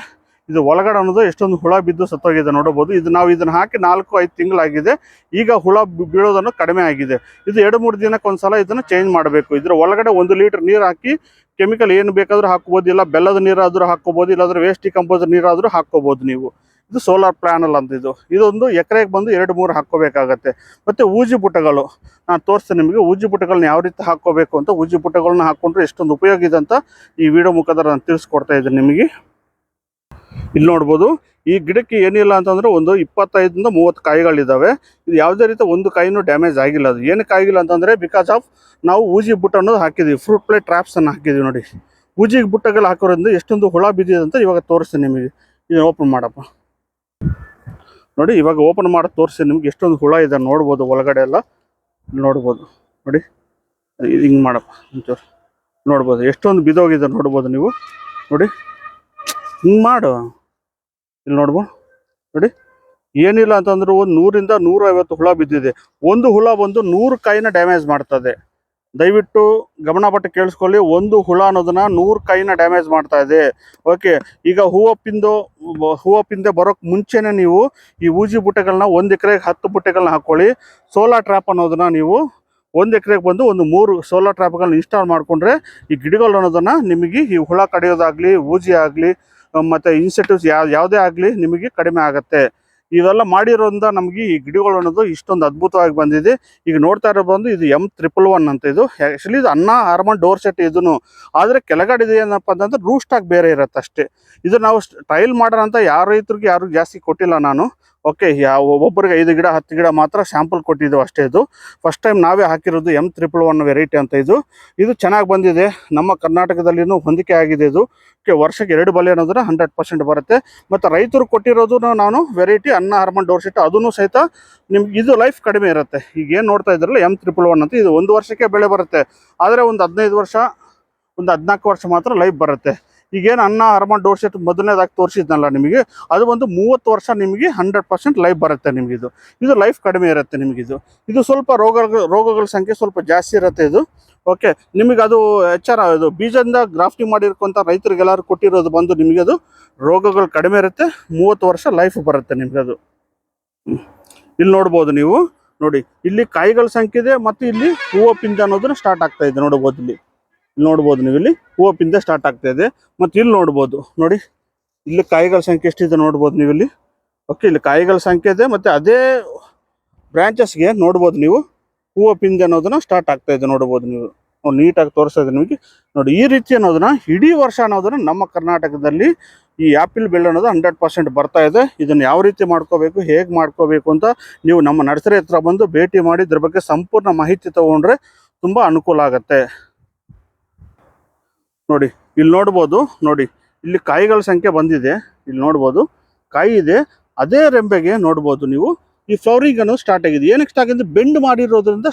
ಇದು ಒಳಗಡೆ ಅನ್ನೋದು ಎಷ್ಟೊಂದು ಹುಳ ಬಿದ್ದು ಸತ್ತೋಗಿದೆ ನೋಡಬಹುದು. ಇದು ನಾವು ಇದನ್ನ ಹಾಕಿ ನಾಲ್ಕು, ಐದು ತಿಂಗಳಾಗಿದೆ. ಈಗ ಹುಳ ಬೀಳೋದನ್ನು ಕಡಿಮೆ ಆಗಿದೆ. ಇದು ಎರಡು, ಮೂರು ದಿನಕ್ಕೆ ಒಂದ್ಸಲ ಇದನ್ನು ಚೇಂಜ್ ಮಾಡಬೇಕು. ಇದರ ಒಳಗಡೆ ಒಂದು ಲೀಟರ್ ನೀರು ಹಾಕಿ ಕೆಮಿಕಲ್ ಏನು ಬೇಕಾದರೂ ಹಾಕೋಬೋದು, ಇಲ್ಲ ಬೆಲ್ಲದ ನೀರಾದರೂ ಹಾಕೋಬೋದು ಇಲ್ಲಾಂದ್ರೆ ವೇಸ್ಟ್ ಕಂಪೋಸರ್ ನೀರಾದರೂ ಹಾಕೋಬೋದು ನೀವು. ಇದು ಸೋಲಾರ್ ಪ್ಯಾನಲ್ ಅಂತ ಇದು. ಇದೊಂದು ಎಕರೆಗೆ ಬಂದು ಎರಡು ಮೂರು ಹಾಕೋಬೇಕಾಗತ್ತೆ ಮತ್ತು ಊಜಿ ಪುಟಗಳು ನಾನು ತೋರಿಸ್ತೇನೆ ನಿಮಗೆ, ಊಜಿ ಪುಟಗಳನ್ನ ಯಾವ ರೀತಿ ಹಾಕೋಬೇಕು ಅಂತ ಊಜಿ ಪುಟಗಳನ್ನ ಹಾಕ್ಕೊಂಡ್ರೆ ಎಷ್ಟೊಂದು ಉಪಯೋಗ ಇದೆ ಅಂತ ಈ ವಿಡಿಯೋ ಮುಖಾಂತರ ನಾನು ತಿಳಿಸ್ಕೊಡ್ತಾ ಇದ್ದೀನಿ ನಿಮಗೆ. ಇಲ್ಲಿ ನೋಡ್ಬೋದು, ಈ ಗಿಡಕ್ಕೆ ಏನಿಲ್ಲ ಅಂತಂದ್ರೆ ಒಂದು ಇಪ್ಪತ್ತೈದರಿಂದ ಮೂವತ್ತು ಕಾಯಿಗಳಿದ್ದಾವೆ ಇದು ಯಾವುದೇ ರೀತಿ ಒಂದು ಕಾಯಿನೂ ಡ್ಯಾಮೇಜ್ ಆಗಿಲ್ಲ. ಅದು ಏನಕ್ಕೆ ಆಗಿಲ್ಲ ಅಂತಂದರೆ ಬಿಕಾಸ್ ಆಫ್ ನಾವು ಊಜಿ ಬುಟ್ಟ ಅನ್ನೋದು ಹಾಕಿದ್ದೀವಿ ಫ್ರೂಟ್ ಪ್ಲೇ ಟ್ರಾಪ್ಸ್ ಅನ್ನು ಹಾಕಿದ್ವಿ ನೋಡಿ. ಊಜಿಗೆ ಬುಟ್ಟಗಳು ಹಾಕೋದ್ರಿಂದ ಎಷ್ಟೊಂದು ಹುಳ ಬಿದ್ದಿದೆ ಅಂತ ಇವಾಗ ತೋರಿಸ್ತೀನಿ ನಿಮಗೆ. ಇದು ಓಪನ್ ಮಾಡಪ್ಪ. ನೋಡಿ, ಇವಾಗ ಓಪನ್ ಮಾಡಿ ತೋರಿಸಿ, ನಿಮ್ಗೆ ಎಷ್ಟೊಂದು ಹುಳ ಇದೆ ನೋಡ್ಬೋದು, ಒಳಗಡೆ ಎಲ್ಲ. ನೋಡ್ಬೋದು. ನೋಡಿ ಹಿಂಗೆ ಮಾಡಪ್ಪ ಒಂಚೂರು ನೋಡ್ಬೋದು, ಎಷ್ಟೊಂದು ಬಿದೋಗಿದೆ ನೋಡ್ಬೋದು ನೀವು. ನೋಡಿ, ಹಿಂಗೆ ಮಾಡು. ಇಲ್ಲಿ ನೋಡ್ಬೋದು ನೋಡಿ, ಏನಿಲ್ಲ ಅಂತಂದ್ರೆ ಒಂದು ನೂರಿಂದ ನೂರೈವತ್ತು ಹುಳ ಬಿದ್ದಿದೆ. ಒಂದು ಹುಳ ಬಂದು ನೂರು ಕಾಯಿನ ಡ್ಯಾಮೇಜ್ ಮಾಡ್ತದೆ. ದಯವಿಟ್ಟು ಗಮನಪಟ್ಟು ಕೇಳಿಸ್ಕೊಳ್ಳಿ. ಒಂದು ಹುಳ ಅನ್ನೋದನ್ನ ನೂರು ಕೈನ ಡ್ಯಾಮೇಜ್ ಮಾಡ್ತಾ ಇದೆ. ಓಕೆ, ಈಗ ಹೂವಪ್ಪಿಂದು ಹೂವಪ್ಪಿಂದೆ ಬರೋಕ್ ಮುಂಚೆನೆ ನೀವು ಈ ಊಜಿ ಬುಟ್ಟೆಗಳನ್ನ ಒಂದು ಎಕರೆಗೆ ಹತ್ತು ಬುಟ್ಟೆಗಳನ್ನ ಹಾಕೊಳ್ಳಿ. ಸೋಲಾರ್ ಟ್ರ್ಯಾಪ್ ಅನ್ನೋದನ್ನ ನೀವು ಒಂದು ಎಕರೆಗೆ ಬಂದು ಒಂದು ಮೂರು ಸೋಲಾರ್ ಟ್ರ್ಯಾಪ್ಗಳನ್ನ ಇನ್ಸ್ಟಾಲ್ ಮಾಡಿಕೊಂಡ್ರೆ ಈ ಗಿಡಗಳು ಅನ್ನೋದನ್ನು ನಿಮಗೆ ಈ ಹುಳ ಕಡಿಯೋದಾಗಲಿ, ಊಜಿ ಆಗಲಿ, ಮತ್ತು ಇನ್ಸೆಕ್ಟಿವ್ಸ್ ಯಾವ ಯಾವುದೇ ಆಗಲಿ ನಿಮಗೆ ಕಡಿಮೆ ಆಗುತ್ತೆ. ಇವೆಲ್ಲ ಮಾಡಿರೋದ್ರಿಂದ ನಮಗೆ ಈ ಗಿಡಗಳು ಅನ್ನೋದು ಇಷ್ಟೊಂದು ಅದ್ಭುತವಾಗಿ ಬಂದಿದೆ. ಈಗ ನೋಡ್ತಾ ಇರೋ ಬಂದು ಇದು ಎಂ ತ್ರಿಪಲ್ ಒನ್ ಅಂತ ಇದು. ಆ್ಯಕ್ಚುಲಿ ಇದು ಅನ್ನ ಅರ್ಮನ್ ಡೋರ್ ಸೆಟ್ ಇದನ್ನು ಆದರೆ ಕೆಳಗಡೆ ಇದೆ ಏನಪ್ಪ ಅಂತಂದ್ರೆ ರೂಸ್ಟಾಗಿ ಬೇರೆ ಇರುತ್ತೆ ಅಷ್ಟೇ ಇದು ನಾವು ಟ್ರಯಲ್ ಮಾಡೋಣ ಅಂತ ಯಾವ ರೈತರಿಗೆ ಯಾರು ಜಾಸ್ತಿ ಕೊಟ್ಟಿಲ್ಲ ನಾನು. ಓಕೆ ಯಾವ ಒಬ್ಬೊಬ್ಬರಿಗೆ ಐದು ಗಿಡ, ಹತ್ತು ಗಿಡ ಮಾತ್ರ ಸ್ಯಾಂಪಲ್ ಕೊಟ್ಟಿದ್ದೆವು ಅಷ್ಟೇ ಇದು. ಫಸ್ಟ್ ಟೈಮ್ ನಾವೇ ಹಾಕಿರೋದು ಎಂ ತ್ರಿಪಲ್ ಒನ್ ವೆರೈಟಿ ಅಂತ ಇದು. ಇದು ಚೆನ್ನಾಗಿ ಬಂದಿದೆ. ನಮ್ಮ ಕರ್ನಾಟಕದಲ್ಲಿನೂ ಹೊಂದಿಕೆ ಆಗಿದೆ ಇದು. ಓಕೆ ವರ್ಷಕ್ಕೆ ಎರಡು ಬಲೆ ಅನ್ನೋದನ್ನ ಹಂಡ್ರೆಡ್ ಪರ್ಸೆಂಟ್ ಬರುತ್ತೆ. ಮತ್ತು ರೈತರು ಕೊಟ್ಟಿರೋದು ನಾನು ವೆರೈಟಿ ಅನ್ನ, ಹರ್ಮನ್ ಡೋರ್ ಅದೂ ಅದನ್ನು ಸಹಿತ ನಿಮ್ಗೆ ಇದು ಲೈಫ್ ಕಡಿಮೆ ಇರುತ್ತೆ. ಈಗ ಏನು ನೋಡ್ತಾ ಇದ್ರಲ್ಲ ಎಂ ತ್ರಿಪಲ್ ಒನ್ ಅಂತ ಇದು ಒಂದು ವರ್ಷಕ್ಕೆ ಬೆಳೆ ಬರುತ್ತೆ. ಆದರೆ ಒಂದು ಹದಿನೈದು ವರ್ಷ, ಒಂದು ಹದಿನಾಲ್ಕು ವರ್ಷ ಮಾತ್ರ ಲೈಫ್ ಬರುತ್ತೆ. ಈಗೇನು ಅನ್ನ, ಅರಮನ್ ಡೋರ್ ಸೆಟ್ ಮೊದಲನೇದಾಗಿ ತೋರಿಸಿದ್ನಲ್ಲ ನಿಮಗೆ, ಅದು ಒಂದು ಮೂವತ್ತು ವರ್ಷ ನಿಮಗೆ ಹಂಡ್ರೆಡ್ ಪರ್ಸೆಂಟ್ ಲೈಫ್ ಬರುತ್ತೆ ನಿಮಗಿದು. ಇದು ಲೈಫ್ ಕಡಿಮೆ ಇರುತ್ತೆ ನಿಮಗಿದು. ಇದು ಸ್ವಲ್ಪ ರೋಗಗಳ ರೋಗಗಳ ಸಂಖ್ಯೆ ಸ್ವಲ್ಪ ಜಾಸ್ತಿ ಇರುತ್ತೆ ಇದು. ಓಕೆ ನಿಮಗೆ ಅದು ಎಚ್ಚರ ಇದು ಬೀಜದಿಂದ ಗ್ರಾಫ್ಟಿಂಗ್ ಮಾಡಿರ್ಕೊಂಥ ರೈತರಿಗೆಲ್ಲರೂ ಕೊಟ್ಟಿರೋದು ಬಂದು ನಿಮಗೆ ಅದು ರೋಗಗಳು ಕಡಿಮೆ ಇರುತ್ತೆ, ಮೂವತ್ತು ವರ್ಷ ಲೈಫ್ ಬರುತ್ತೆ ನಿಮಗೆ ಅದು ಇಲ್ಲಿ ನೋಡ್ಬೋದು ನೀವು. ನೋಡಿ, ಇಲ್ಲಿ ಕಾಯಿಗಳ ಸಂಖ್ಯೆ ಇದೆ, ಮತ್ತು ಇಲ್ಲಿ ಹೂವು ಪಿಂಜ ಅನ್ನೋದನ್ನ ಸ್ಟಾರ್ಟ್ ಆಗ್ತಾ ಇದೆ ನೋಡ್ಬೋದು ಇಲ್ಲಿ. ನೋಡ್ಬೋದು ನೀವು ಇಲ್ಲಿ. ಓಪಿಂದ ಸ್ಟಾರ್ಟ್ ಆಗ್ತಾ ಇದೆ. ಮತ್ತು ಇಲ್ಲಿ ನೋಡ್ಬೋದು. ನೋಡಿ, ಇಲ್ಲಿ ಕಾಯಿಗಳ ಸಂಖ್ಯೆ ಎಷ್ಟಿದೆ ನೋಡ್ಬೋದು ನೀವು ಇಲ್ಲಿ. ಓಕೆ ಇಲ್ಲಿ ಕಾಯಿಗಳ ಸಂಖ್ಯೆ ಇದೆ, ಮತ್ತು ಅದೇ ಬ್ರ್ಯಾಂಚಸ್ಗೆ ನೋಡ್ಬೋದು ನೀವು. ಹೂವು ಪಿಂದ ಅನ್ನೋದನ್ನ ಸ್ಟಾರ್ಟ್ ಆಗ್ತಾ ಇದೆ ನೋಡ್ಬೋದು ನೀವು. ನೀಟಾಗಿ ತೋರಿಸ್ತಾ ಇದೆ ನಿಮಗೆ. ನೋಡಿ, ಈ ರೀತಿ ಅನ್ನೋದನ್ನ ಇಡೀ ವರ್ಷ ಅನ್ನೋದನ್ನ ನಮ್ಮ ಕರ್ನಾಟಕದಲ್ಲಿ ಈ ಆ್ಯಪಿಲ್ ಬೆಳೆ ಅನ್ನೋದು ಹಂಡ್ರೆಡ್ ಪರ್ಸೆಂಟ್ ಬರ್ತಾ ಇದೆ. ಇದನ್ನು ಯಾವ ರೀತಿ ಮಾಡ್ಕೋಬೇಕು, ಹೇಗೆ ಮಾಡ್ಕೋಬೇಕು ಅಂತ ನೀವು ನಮ್ಮ ನರ್ಸರಿ ಹತ್ರ ಬಂದು ಭೇಟಿ ಮಾಡಿ ಇದ್ರ ಬಗ್ಗೆ ಸಂಪೂರ್ಣ ಮಾಹಿತಿ ತಗೊಂಡ್ರೆ ತುಂಬ ಅನುಕೂಲ ಆಗತ್ತೆ. ನೋಡಿ, ಇಲ್ಲಿ ನೋಡ್ಬೋದು, ನೋಡಿ, ಇಲ್ಲಿ ಕಾಯಿಗಳ ಸಂಖ್ಯೆ ಬಂದಿದೆ, ಇಲ್ಲಿ ನೋಡ್ಬೋದು, ಕಾಯಿ ಇದೆ, ಅದೇ ರೆಂಬೆಗೆ ನೋಡ್ಬೋದು ನೀವು. ಈ ಫ್ಲವರಿಂಗ್ ಅನ್ನೋದು ಸ್ಟಾರ್ಟ್ ಆಗಿದೆ. ಏನಕ್ಕೆ ಸ್ಟಾರ್ಟ್ ಆಗಿದೆ ಬೆಂಡ್ ಮಾಡಿರೋದ್ರಿಂದ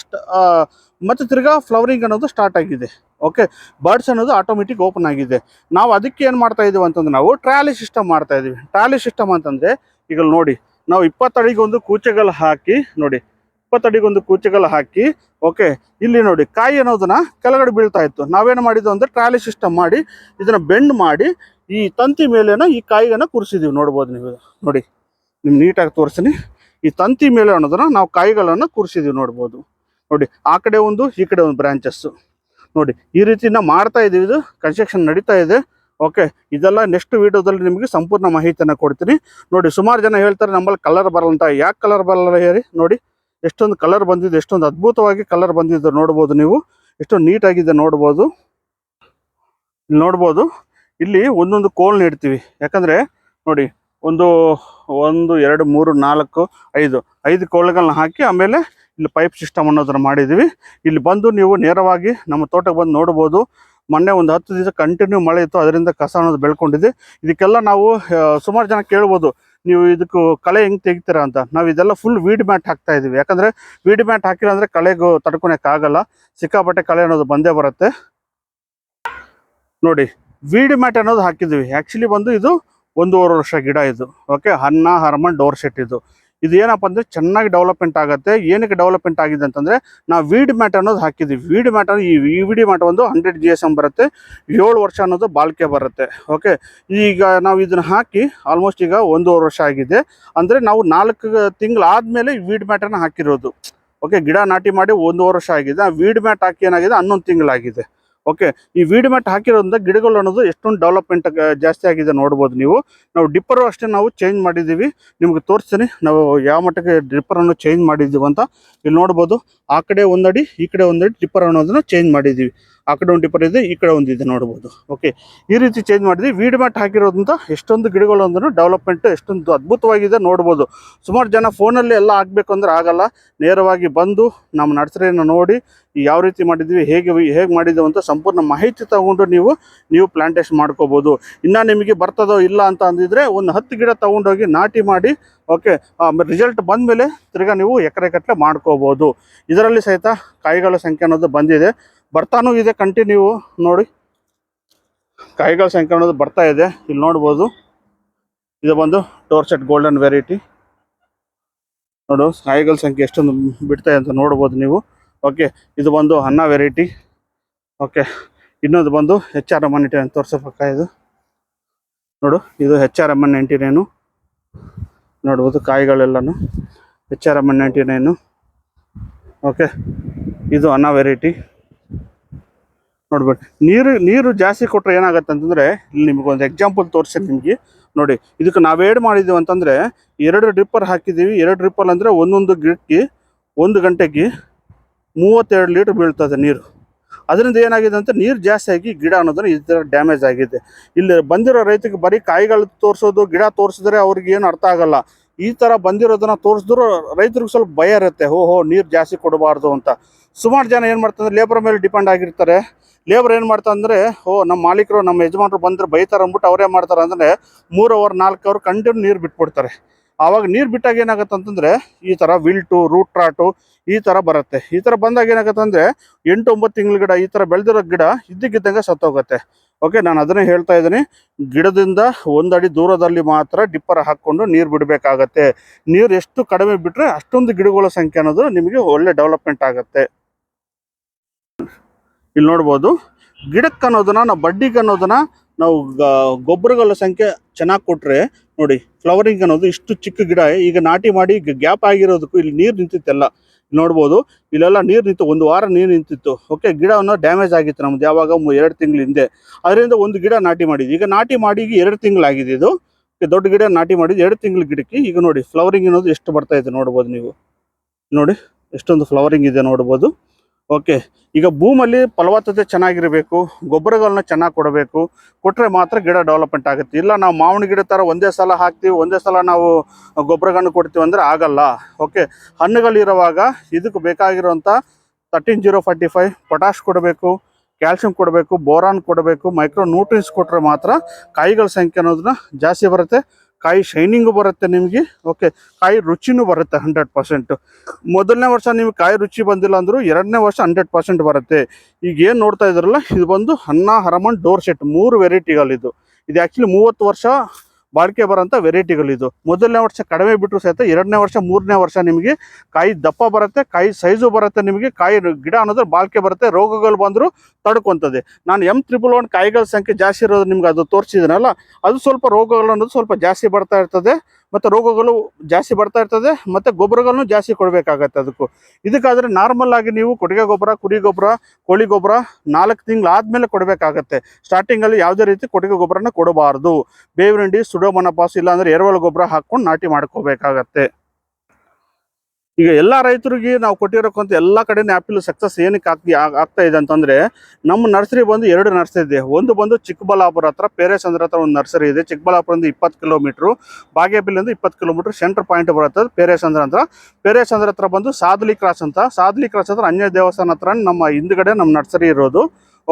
ಮತ್ತು ತಿರ್ಗಾ ಫ್ಲವರಿಂಗ್ ಅನ್ನೋದು ಸ್ಟಾರ್ಟ್ ಆಗಿದೆ. ಓಕೆ ಬರ್ಡ್ಸ್ ಅನ್ನೋದು ಆಟೋಮೆಟಿಕ್ ಓಪನ್ ಆಗಿದೆ. ನಾವು ಅದಕ್ಕೆ ಏನು ಮಾಡ್ತಾ ಇದ್ದೀವಿ ಅಂತಂದ್ರೆ ನಾವು ಟ್ರಾಲಿ ಸಿಸ್ಟಮ್ ಮಾಡ್ತಾ ಇದ್ದೀವಿ ಟ್ರಾಲಿ ಸಿಸ್ಟಮ್ ಅಂತಂದ್ರೆ, ಈಗ ನೋಡಿ, ನಾವು ಇಪ್ಪತ್ತಡಿಗೊಂದು ಕೂಚೆಗಳು ಹಾಕಿ, ನೋಡಿ ಇಪ್ಪತ್ತಡಿಗೊಂದು ಕೂಚೆಗಳು ಹಾಕಿ, ಓಕೆ, ಇಲ್ಲಿ ನೋಡಿ, ಕಾಯಿ ಅನ್ನೋದನ್ನ ಕೆಳಗಡೆ ಬೀಳ್ತಾ ಇತ್ತು. ನಾವೇನು ಮಾಡಿದ್ವು ಅಂದ್ರೆ ಟ್ರಾಲಿ ಸಿಸ್ಟಮ್ ಮಾಡಿ, ಇದನ್ನ ಬೆಂಡ್ ಮಾಡಿ, ಈ ತಂತಿ ಮೇಲೇನ ಈ ಕಾಯಿಗನ್ನ ಕೂರಿಸಿದೀವಿ. ನೋಡ್ಬೋದು ನೀವು ನೋಡಿ ನಿಮ್ ನೀಟಾಗಿ ತೋರಿಸ್ತೀನಿ. ಈ ತಂತಿ ಮೇಲೆ ಅನ್ನೋದನ್ನ ನಾವು ಕಾಯಿಗಳನ್ನ ಕೂರಿಸಿದೀವಿ ನೋಡ್ಬೋದು. ನೋಡಿ, ಆ ಕಡೆ ಒಂದು, ಈ ಕಡೆ ಒಂದು ಬ್ರಾಂಚಸ್ಸು ನೋಡಿ, ಈ ರೀತಿ ನಾವು ಮಾಡ್ತಾ ಇದೀವಿ ಇದು. ಕನ್ಸ್ಟ್ರಕ್ಷನ್ ನಡೀತಾ ಇದೆ. ಓಕೆ, ಇದೆಲ್ಲ ನೆಕ್ಸ್ಟ್ ವಿಡಿಯೋದಲ್ಲಿ ನಿಮಗೆ ಸಂಪೂರ್ಣ ಮಾಹಿತಿಯನ್ನು ಕೊಡ್ತೀನಿ. ನೋಡಿ, ಸುಮಾರು ಜನ ಹೇಳ್ತಾರೆ ನಮ್ಮಲ್ಲಿ ಕಲರ್ ಬರಲ್ಲ ಅಂತ. ಯಾಕೆ ಕಲರ್ ಬರಲ್ಲ ಹೇಳಿ? ನೋಡಿ ಎಷ್ಟೊಂದು ಕಲರ್ ಬಂದಿದೆ, ಎಷ್ಟೊಂದು ಅದ್ಭುತವಾಗಿ ಕಲರ್ ಬಂದಿದೆ ನೋಡ್ಬೋದು ನೀವು. ಎಷ್ಟೊಂದು ನೀಟಾಗಿದೆ ನೋಡ್ಬೋದು. ಇಲ್ಲಿ ನೋಡ್ಬೋದು, ಇಲ್ಲಿ ಒಂದೊಂದು ಕೋಲ್ ನೀಡ್ತೀವಿ. ಯಾಕಂದ್ರೆ, ನೋಡಿ, ಒಂದು ಒಂದು, ಎರಡು, ಮೂರು, ನಾಲ್ಕು, ಐದು. ಐದು ಕೋಲ್ಗಳನ್ನ ಹಾಕಿ ಆಮೇಲೆ ಇಲ್ಲಿ ಪೈಪ್ ಸಿಸ್ಟಮ್ ಅನ್ನೋದನ್ನ ಮಾಡಿದ್ದೀವಿ. ಇಲ್ಲಿ ಬಂದು ನೀವು ನೇರವಾಗಿ ನಮ್ಮ ತೋಟಕ್ಕೆ ಬಂದು ನೋಡ್ಬೋದು. ಮೊನ್ನೆ ಒಂದು ಹತ್ತು ದಿವಸ ಕಂಟಿನ್ಯೂ ಮಳೆ ಇತ್ತು, ಅದರಿಂದ ಕಸ ಅನ್ನೋದು ಬೆಳ್ಕೊಂಡಿದೆ. ಇದಕ್ಕೆಲ್ಲ ನಾವು ಸುಮಾರು ಜನ ಕೇಳ್ಬೋದು ನೀವು ಇದಕ್ಕೂ ಕಳೆ ಹೆಂಗೆ ತೆಗಿತೀರಾ ಅಂತ. ನಾವು ಇದೆಲ್ಲ ಫುಲ್ ವೀಡ್ ಮ್ಯಾಟ್ ಹಾಕ್ತಾ ಇದೀವಿ. ಯಾಕಂದ್ರೆ ವೀಡ್ ಮ್ಯಾಟ್ ಹಾಕಿಲ್ಲ ಅಂದರೆ ಕಳೆಗೂ ತಡ್ಕೊಳಕ್ಕಾಗಲ್ಲ ಸಿಕ್ಕಾಪಟ್ಟೆ ಕಳೆ ಅನ್ನೋದು ಬಂದೇ ಬರುತ್ತೆ. ನೋಡಿ ವೀಡ್ ಮ್ಯಾಟ್ ಅನ್ನೋದು ಹಾಕಿದ್ವಿ. ಆ್ಯಕ್ಚುಲಿ ಬಂದು ಇದು ಒಂದೂವರೆ ವರ್ಷ ಗಿಡ ಇದು. ಓಕೆ ಹನ್ನ ಹರ್ಮನ್ ಡೋರ್ ಸೆಟ್ ಇದು. ಇದು ಏನಪ್ಪ ಅಂದ್ರೆ ಚೆನ್ನಾಗಿ ಡೆವಲಪ್ಮೆಂಟ್ ಆಗುತ್ತೆ. ಏನಕ್ಕೆ ಡೆವಲಪ್ಮೆಂಟ್ ಆಗಿದೆ ಅಂತಂದ್ರೆ ನಾವು ವೀಡ್ ಮ್ಯಾಟ್ ಅನ್ನೋದು ಹಾಕಿದ್ದೀವಿ ವೀಡ್ ಮ್ಯಾಟ್ ಈ ವಿಡಿ ಮ್ಯಾಟ್ ಒಂದು ಹಂಡ್ರೆಡ್ ಜಿ ಎಸ್ ಎಂ ಬರುತ್ತೆ. ಏಳು ವರ್ಷ ಅನ್ನೋದು ಬಾಳಿಕೆ ಬರುತ್ತೆ. ಓಕೆ ಈಗ ನಾವು ಇದನ್ನು ಹಾಕಿ ಆಲ್ಮೋಸ್ಟ್ ಈಗ ಒಂದೂವರೆ ವರ್ಷ ಆಗಿದೆ. ಅಂದ್ರೆ ನಾವು ನಾಲ್ಕು ಈ ವೀಡ್ ಮ್ಯಾಟನ್ನು ಹಾಕಿರೋದು. ಓಕೆ ಗಿಡ ನಾಟಿ ಮಾಡಿ ಒಂದೂವರೆ ವರ್ಷ ಆಗಿದೆ. ಆ ವೀಡ್ ಮ್ಯಾಟ್ ಹಾಕಿ ಏನಾಗಿದೆ? ಹನ್ನೊಂದು ತಿಂಗಳಾಗಿದೆ ಓಕೆ ಈ ವೀಡ್ ಮ್ಯಾಟ್ ಹಾಕಿರೋದ್ರಿಂದ ಗಿಡಗಳು ಅನ್ನೋದು ಎಷ್ಟೊಂದು ಡೆವಲಪ್ಮೆಂಟ್ ಜಾಸ್ತಿ ಆಗಿದೆ ನೋಡ್ಬೋದು ನೀವು. ನಾವು ಡಿಪ್ಪರು ಅಷ್ಟೇ ನಾವು ಚೇಂಜ್ ಮಾಡಿದ್ದೀವಿ. ನಿಮ್ಗೆ ತೋರಿಸ್ತೀನಿ ನಾವು ಯಾವ ಮಟ್ಟಕ್ಕೆ ಡಿಪ್ಪರನ್ನು ಚೇಂಜ್ ಮಾಡಿದ್ದೀವಿ ಅಂತ. ಇಲ್ಲಿ ನೋಡ್ಬೋದು, ಆ ಕಡೆ ಒಂದಡಿ ಈ ಕಡೆ ಒಂದಡಿ ಡಿಪ್ಪರ್ ಅನ್ನೋದನ್ನು ಚೇಂಜ್ ಮಾಡಿದ್ದೀವಿ. ಆ ಕಡೆ ಒಂದು ಟಿಪ್ಪರ್ ಇದೆ, ಈ ಕಡೆ ಒಂದು ಇದೆ ನೋಡ್ಬೋದು. ಓಕೆ ಈ ರೀತಿ ಚೇಂಜ್ ಮಾಡಿದ್ವಿ. ವೀಡ್ ಮ್ಯಾಟ್ ಹಾಕಿರೋದ್ರಿಂದ ಎಷ್ಟೊಂದು ಗಿಡಗಳು ಅಂದ್ರೆ ಡೆವಲಪ್ಮೆಂಟ್ ಎಷ್ಟೊಂದು ಅದ್ಭುತವಾಗಿದೆ ನೋಡ್ಬೋದು. ಸುಮಾರು ಜನ ಫೋನಲ್ಲಿ ಎಲ್ಲ ಆಗಬೇಕು ಅಂದ್ರೆ ಆಗಲ್ಲ. ನೇರವಾಗಿ ಬಂದು ನಮ್ಮ ನರ್ಸರಿಯನ್ನು ನೋಡಿ ಯಾವ ರೀತಿ ಮಾಡಿದ್ವಿ, ಹೇಗೆ ಹೇಗೆ ಮಾಡಿದ್ದೀವಿ ಅಂತ ಸಂಪೂರ್ಣ ಮಾಹಿತಿ ತಗೊಂಡು ನೀವು ನೀವು ಪ್ಲಾಂಟೇಶನ್ ಮಾಡ್ಕೋಬೋದು. ಇನ್ನು ನಿಮಗೆ ಬರ್ತದೋ ಇಲ್ಲ ಅಂತ ಅಂದಿದ್ರೆ ಒಂದು ಹತ್ತು ಗಿಡ ತಗೊಂಡೋಗಿ ನಾಟಿ ಮಾಡಿ ಓಕೆ ರಿಸಲ್ಟ್ ಬಂದಮೇಲೆ ತಿರ್ಗಾ ನೀವು ಎಕರೆ ಕಟ್ಟಲೆ ಮಾಡ್ಕೋಬೋದು. ಇದರಲ್ಲಿ ಸಹಿತ ಕಾಯಿಗಳ ಸಂಖ್ಯೆ ಅನ್ನೋದು ಬಂದಿದೆ. ಬರ್ತಾನೂ ಇದೆ ಕಂಟಿನ್ಯೂ ನೋಡಿ. ಕಾಯಿಗಳ ಅನ್ನೋದು ಬರ್ತಾ ಇದೆ, ಇಲ್ಲಿ ನೋಡ್ಬೋದು. ಇದು ಬಂದು ಟೋರ್ಸೆಟ್ ಗೋಲ್ಡನ್ ವೆರೈಟಿ ನೋಡು, ಕಾಯಿಗಳ ಸಂಖ್ಯೆ ಎಷ್ಟೊಂದು ಬಿಡ್ತಾ ಇದೆ ಅಂತ ನೋಡ್ಬೋದು ನೀವು. ಓಕೆ ಇದು ಬಂದು ಅನ್ನ ವೆರೈಟಿ ಓಕೆ ಇನ್ನೊಂದು ಬಂದು H R M ninety nine ತೋರ್ಸೋಬೇಕಾ ಇದು? ನೋಡು, ಇದು H R M ninety nine ನೋಡ್ಬೋದು ಕಾಯಿಗಳೆಲ್ಲನೂ. H R M N ninety nine okay ಇದು ಅನ್ನ ವೆರೈಟಿ ನೋಡ್ಬೇಕು. ನೀರು ನೀರು ಜಾಸ್ತಿ ಕೊಟ್ಟರೆ ಏನಾಗುತ್ತೆ ಅಂತಂದರೆ, ಇಲ್ಲಿ ನಿಮಗೊಂದು ಎಕ್ಸಾಂಪಲ್ ತೋರಿಸ್ತೀನಿ ನಿಮಗೆ. ನೋಡಿ, ಇದಕ್ಕೆ ನಾವೇಡು ಮಾಡಿದ್ದೀವಿ ಅಂತಂದರೆ, ಎರಡು ಡ್ರಿಪ್ಪರ್ ಹಾಕಿದ್ದೀವಿ ಎರಡು ಡ್ರಿಪ್ಪರ್ ಅಂದರೆ ಒಂದೊಂದು ಗಿಡಕ್ಕೆ ಒಂದು ಗಂಟೆಗೆ ಮೂವತ್ತೆರಡು ಲೀಟ್ರ್ ಬೀಳ್ತದೆ ನೀರು. ಅದರಿಂದ ಏನಾಗಿದೆ ಅಂತ ನೀರು ಜಾಸ್ತಿ ಆಗಿ ಗಿಡ ಅನ್ನೋದನ್ನ ಈ ಥರ ಡ್ಯಾಮೇಜ್ ಆಗಿದೆ. ಇಲ್ಲಿ ಬಂದಿರೋ ರೈತರಿಗೆ ಬರೀ ಕಾಯಿಗಳು ತೋರಿಸೋದು, ಗಿಡ ತೋರಿಸಿದ್ರೆ ಅವ್ರಿಗೆ ಏನು ಅರ್ಥ ಆಗಲ್ಲ. ಈ ಥರ ಬಂದಿರೋದನ್ನ ತೋರಿಸಿದ್ರು ರೈತರಿಗೆ ಸ್ವಲ್ಪ ಭಯ ಇರುತ್ತೆ. ಓಹೋ, ನೀರು ಜಾಸ್ತಿ ಕೊಡಬಾರ್ದು ಅಂತ. ಸುಮಾರು ಜನ ಏನು ಮಾಡ್ತಾರೆ ಲೇಬರ್ ಮೇಲೆ ಡಿಪೆಂಡ್ ಆಗಿರ್ತಾರೆ. ಲೇಬರ್ ಏನು ಮಾಡ್ತಾ ಅಂದರೆ, ಓ ನಮ್ಮ ಮಾಲೀಕರು ನಮ್ಮ ಯಜಮಾನರು ಬಂದರೆ ಬೈತಾರೆ ಅಂದ್ಬಿಟ್ಟು ಅವರೇ ಮಾಡ್ತಾರೆ ಅಂದರೆ, ಮೂರು ಅವರ್ ನಾಲ್ಕು ಅವರ್ ಕಂಟಿನ್ಯೂ ನೀರು ಬಿಟ್ಬಿಡ್ತಾರೆ. ಆವಾಗ ನೀರು ಬಿಟ್ಟಾಗ ಏನಾಗುತ್ತೆ ಅಂತಂದರೆ, ಈ ಥರ ವಿಲ್ಟು ರೂಟ್ ರಾಟು ಈ ಥರ ಬರುತ್ತೆ. ಈ ಥರ ಬಂದಾಗ ಏನಾಗುತ್ತೆ ಅಂದರೆ, ಎಂಟು, ಒಂಬತ್ತು ತಿಂಗಳ ಗಿಡ ಈ ಥರ ಬೆಳೆದಿರೋ ಗಿಡ ಇದ್ದಕ್ಕಿದ್ದಂಗೆ ಸತ್ತೋಗುತ್ತೆ. ಓಕೆ ನಾನು ಅದನ್ನೇ ಹೇಳ್ತಾ ಇದ್ದೀನಿ. ಗಿಡದಿಂದ ಒಂದಡಿ ದೂರದಲ್ಲಿ ಮಾತ್ರ ಡಿಪ್ಪರ್ ಹಾಕ್ಕೊಂಡು ನೀರು ಬಿಡಬೇಕಾಗತ್ತೆ. ನೀರು ಎಷ್ಟು ಕಡಿಮೆ ಬಿಟ್ಟರೆ ಅಷ್ಟೊಂದು ಗಿಡಗಳ ಸಂಖ್ಯೆ ಅನ್ನೋದು ನಿಮಗೆ ಒಳ್ಳೆ ಡೆವಲಪ್ಮೆಂಟ್ ಆಗುತ್ತೆ. ಇಲ್ಲಿ ನೋಡ್ಬೋದು. ಗಿಡಕ್ಕೆ ಅನ್ನೋದನ್ನ, ನಾವು ಬಡ್ಡಿಗೆ ಅನ್ನೋದನ್ನ ನಾವು ಗೊಬ್ಬರಗಳ ಸಂಖ್ಯೆ ಚೆನ್ನಾಗಿ ಕೊಟ್ರೆ, ನೋಡಿ ಫ್ಲವರಿಂಗ್ ಅನ್ನೋದು ಇಷ್ಟು ಚಿಕ್ಕ ಗಿಡ. ಈಗ ನಾಟಿ ಮಾಡಿ ಗ್ಯಾಪ್ ಆಗಿರೋದಕ್ಕೂ ಇಲ್ಲಿ ನೀರು ನಿಂತಿತ್ತೆಲ್ಲ ನೋಡ್ಬೋದು, ಇಲ್ಲೆಲ್ಲ ನೀರು ನಿಂತು, ಒಂದು ವಾರ ನೀರು ನಿಂತಿತ್ತು. ಓಕೆ ಗಿಡ ಅನ್ನೋ ಡ್ಯಾಮೇಜ್ ಆಗಿತ್ತು ನಮ್ದು ಯಾವಾಗ? ಎರಡು ತಿಂಗಳ ಹಿಂದೆ. ಅದರಿಂದ ಒಂದು ಗಿಡ ನಾಟಿ ಮಾಡಿದ್ವಿ. ಈಗ ನಾಟಿ ಮಾಡಿ ಎರಡು ತಿಂಗಳಾಗಿದೆ ಇದು. ದೊಡ್ಡ ಗಿಡ ನಾಟಿ ಮಾಡಿದ್ದು ಎರಡು ತಿಂಗಳ ಗಿಡಕ್ಕೆ. ಈಗ ನೋಡಿ ಫ್ಲವರಿಂಗ್ ಅನ್ನೋದು ಎಷ್ಟು ಬರ್ತಾ ಇದೆ ನೋಡ್ಬೋದು ನೀವು. ನೋಡಿ, ಎಷ್ಟೊಂದು ಫ್ಲವರಿಂಗ್ ಇದೆ ನೋಡ್ಬೋದು. ಓಕೆ. ಈಗ ಭೂಮಲ್ಲಿ ಫಲವತ್ತತೆ ಚೆನ್ನಾಗಿರಬೇಕು, ಗೊಬ್ಬರಗಳನ್ನ ಚೆನ್ನಾಗಿ ಕೊಡಬೇಕು ಕೊಟ್ಟರೆ ಮಾತ್ರ ಗಿಡ ಡೆವಲಪ್ಮೆಂಟ್ ಆಗುತ್ತೆ. ಇಲ್ಲ ನಾವು ಮಾವಿನ ಗಿಡ ಥರ ಒಂದೇ ಸಲ ಹಾಕ್ತೀವಿ, ಒಂದೇ ಸಲ ನಾವು ಗೊಬ್ಬರಗಳನ್ನು ಕೊಡ್ತೀವಿ ಅಂದರೆ ಆಗಲ್ಲ. ಓಕೆ. ಹಣ್ಣುಗಳಿರುವಾಗ ಇದಕ್ಕೆ ಬೇಕಾಗಿರುವಂಥ thirteen zero forty five potash ಕೊಡಬೇಕು ಕ್ಯಾಲ್ಸಿಯಂ ಕೊಡಬೇಕು ಬೋರಾನ್ ಕೊಡಬೇಕು ಮೈಕ್ರೋ ನ್ಯೂಟ್ರಿನ್ಸ್ ಕೊಟ್ಟರೆ ಮಾತ್ರ ಕಾಯಿಗಳ ಸಂಖ್ಯೆ ಅನ್ನೋದನ್ನ ಜಾಸ್ತಿ ಬರುತ್ತೆ. ಕಾಯಿ ಶೈನಿಂಗು ಬರುತ್ತೆ ನಿಮಗೆ? ಓಕೆ ಕಾಯಿ ರುಚಿನೂ ಬರುತ್ತೆ ಹಂಡ್ರೆಡ್ ಪರ್ಸೆಂಟ್ ಮೊದಲನೇ ವರ್ಷ ನಿಮ್ಗೆ ಕಾಯಿ ರುಚಿ ಬಂದಿಲ್ಲ ಅಂದರೂ ಎರಡನೇ ವರ್ಷ ಹಂಡ್ರೆಡ್ ಪರ್ಸೆಂಟ್ ಬರುತ್ತೆ. ಈಗ ಏನು ನೋಡ್ತಾ ಇದ್ರಲ್ಲ, ಇದು ಬಂದು ಅನ್ನ ಹರಮನ್ ಡೋರ್ ಸೆಟ್ ಮೂರು ವೆರೈಟಿಗಳಿದು ಇದು ಆ್ಯಕ್ಚುಲಿ ಮೂವತ್ತು ವರ್ಷ ಬಾಳಿಕೆ ಬರೋಂಥ ವೆರೈಟಿಗಳಿದು. ಮೊದಲನೇ ವರ್ಷ ಕಡಿಮೆ ಬಿಟ್ಟರು ಸಹಿತ ಎರಡನೇ ವರ್ಷ, ಮೂರನೇ ವರ್ಷ ನಿಮಗೆ ಕಾಯಿ ದಪ್ಪ ಬರುತ್ತೆ, ಕಾಯಿ ಸೈಜು ಬರುತ್ತೆ ನಿಮಗೆ, ಕಾಯಿ ಗಿಡ ಅನ್ನೋದ್ರ ಬಾಳಿಕೆ ಬರುತ್ತೆ, ರೋಗಗಳು ಬಂದರೂ ತಡ್ಕೊತದೆ. ನಾನು ಎಂ ತ್ರಿಬಲ್ ಒನ್ ಕಾಯಿಗಳ ಸಂಖ್ಯೆ ಜಾಸ್ತಿ ಇರೋದು ನಿಮ್ಗೆ ಅದು ತೋರಿಸಿದ್ನಲ್ಲ, ಅದು ಸ್ವಲ್ಪ ರೋಗಗಳು ಅನ್ನೋದು ಸ್ವಲ್ಪ ಜಾಸ್ತಿ ಬರ್ತಾ ಇರ್ತದೆ. ಮತ್ತು ರೋಗಗಳು ಜಾಸ್ತಿ ಬರ್ತಾ ಇರ್ತದೆ, ಮತ್ತು ಗೊಬ್ಬರಗಳನ್ನು ಜಾಸ್ತಿ ಕೊಡಬೇಕಾಗತ್ತೆ ಅದಕ್ಕೂ. ಇದಕ್ಕಾದರೆ ನಾರ್ಮಲ್ ಆಗಿ ನೀವು ಕೊಟ್ಟಿಗೆ ಗೊಬ್ಬರ, ಕುರಿ ಗೊಬ್ಬರ, ಕೋಳಿ ಗೊಬ್ಬರ ನಾಲ್ಕು ತಿಂಗಳು ಆದಮೇಲೆ ಕೊಡಬೇಕಾಗತ್ತೆ. ಸ್ಟಾರ್ಟಿಂಗಲ್ಲಿ ಯಾವುದೇ ರೀತಿ ಕೊಟ್ಟಿಗೆ ಗೊಬ್ಬರನ ಕೊಡಬಾರ್ದು. ಬೇವಿನ ಸುಡೋಮನಪಾಸ್ ಎರವಲು ಎರೆಹುಳ ಗೊಬ್ಬರ ಹಾಕ್ಕೊಂಡು ನಾಟಿ ಮಾಡ್ಕೋಬೇಕಾಗತ್ತೆ. ಈಗ ಎಲ್ಲ ರೈತರಿಗೆ ನಾವು ಕೊಟ್ಟಿರೋಕ್ಕಂಥ ಎಲ್ಲ ಕಡೆನೇ ಆ್ಯಪಿಲ್ ಸಕ್ಸಸ್ ಏನಕ್ಕೆ ಆಗ್ತಿ ಆಗ್- ಆಗ್ತಾ ಇದೆ ಅಂತಂದ್ರೆ ನಮ್ಮ ನರ್ಸರಿ ಬಂದು ಎರಡು ನರ್ಸರಿ ಇದೆ. ಒಂದು ಬಂದು ಚಿಕ್ಕಬಳ್ಳಾಪುರ ಹತ್ರ ಪೇರೇಸಂದ್ರ ಹತ್ರ ಒಂದು ನರ್ಸರಿ ಇದೆ. ಚಿಕ್ಕಬಳ್ಳಾಪುರದಿಂದ ಇಪ್ಪತ್ತು ಕಿಲೋಮೀಟ್ರು ಬಾಗೇಬಿಲ್ಲಿಂದ ಇಪ್ಪತ್ತು ಕಿಲೋಮೀಟ್ರ್ ಸೆಂಟರ್ ಪಾಯಿಂಟ್ ಬರುತ್ತೆ ಪೇರೆಸಂದ್ರ ಹತ್ರ. ಪೇರೇಸಂದ್ರ ಹತ್ರ ಬಂದು ಸಾದ್ಲಿ ಕ್ರಾಸ್ ಅಂತ. ಸಾದ್ಲಿ ಕ್ರಾಸ್ ಹತ್ರ ಅನ್ಯ ದೇವಸ್ಥಾನ ಹತ್ರ ನಮ್ಮ ಹಿಂದ್ಗಡೆ ನಮ್ಮ ನರ್ಸರಿ ಇರೋದು.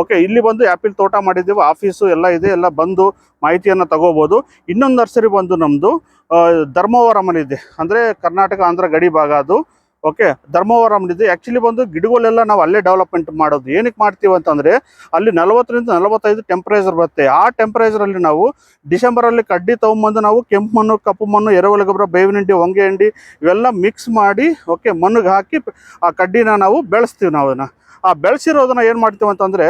ಓಕೆ ಇಲ್ಲಿ ಬಂದು ಆ್ಯಪಿಲ್ ತೋಟ ಮಾಡಿದ್ದೀವಿ ಆಫೀಸು ಎಲ್ಲ ಇದೆ, ಎಲ್ಲ ಬಂದು ಮಾಹಿತಿಯನ್ನು ತಗೋಬೋದು. ಇನ್ನೊಂದು ನರ್ಸರಿ ಬಂದು ನಮ್ಮದು ಧರ್ಮವರಂ ಇದೆ. ಅಂದರೆ ಕರ್ನಾಟಕ, ಆಂಧ್ರ ಗಡಿ ಭಾಗ ಅದು. ಓಕೆ, ಧರ್ಮವರಂ ಇದೆ ಆ್ಯಕ್ಚುಲಿ ಬಂದು ಗಿಡಗಳೆಲ್ಲ ನಾವು ಅಲ್ಲೇ ಡೆವಲಪ್ಮೆಂಟ್ ಮಾಡೋದು. ಏನಕ್ಕೆ ಮಾಡ್ತೀವಿ ಅಂತಂದರೆ, ಅಲ್ಲಿ ನಲವತ್ತರಿಂದ ನಲವತ್ತೈದು ಟೆಂಪ್ರೇಚರ್ ಬರುತ್ತೆ. ಆ ಟೆಂಪ್ರೇಚರಲ್ಲಿ ನಾವು ಡಿಸೆಂಬರಲ್ಲಿ ಕಡ್ಡಿ ತೊಗೊಂಬಂದು ನಾವು ಕೆಂಪು ಮಣ್ಣು, ಕಪ್ಪು ಮಣ್ಣು ಎರವಲ ಗೊಬ್ಬರ ಬೇವಿನ ಹಿಂಡಿ ಹೊಂಗೆ ಹಿಂಡಿ ಇವೆಲ್ಲ ಮಿಕ್ಸ್ ಮಾಡಿ ಓಕೆ ಮಣ್ಣಿಗೆ ಹಾಕಿ ಆ ಕಡ್ಡಿನ ನಾವು ಬೆಳೆಸ್ತೀವಿ ನಾವು ಅದನ್ನ ಆ ಬೆಳೆಸಿರೋದನ್ನ ಏನು ಮಾಡ್ತೀವಿ ಅಂತಂದರೆ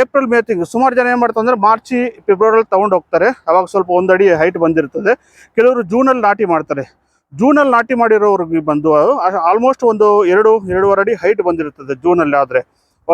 ಏಪ್ರಿಲ್ ಮೇ ತಿಂಗಳು ಸುಮಾರು ಜನ ಏನು ಮಾಡ್ತಾರೆ ಅಂದರೆ ಮಾರ್ಚಿ ಫೆಬ್ರವರಿಯಲ್ಲಿ ತೊಗೊಂಡು ಹೋಗ್ತಾರೆ. ಅವಾಗ ಸ್ವಲ್ಪ ಒಂದು ಅಡಿ ಹೈಟ್ ಬಂದಿರ್ತದೆ. ಕೆಲವರು ಜೂನಲ್ಲಿ ನಾಟಿ ಮಾಡ್ತಾರೆ. ಜೂನಲ್ಲಿ ನಾಟಿ ಮಾಡಿರೋರಿಗೆ ಬಂದು ಆಲ್ಮೋಸ್ಟ್ ಒಂದು ಎರಡು ಎರಡೂವರೆ ಅಡಿ ಹೈಟ್ ಬಂದಿರುತ್ತದೆ ಜೂನಲ್ಲಿ ಆದರೆ.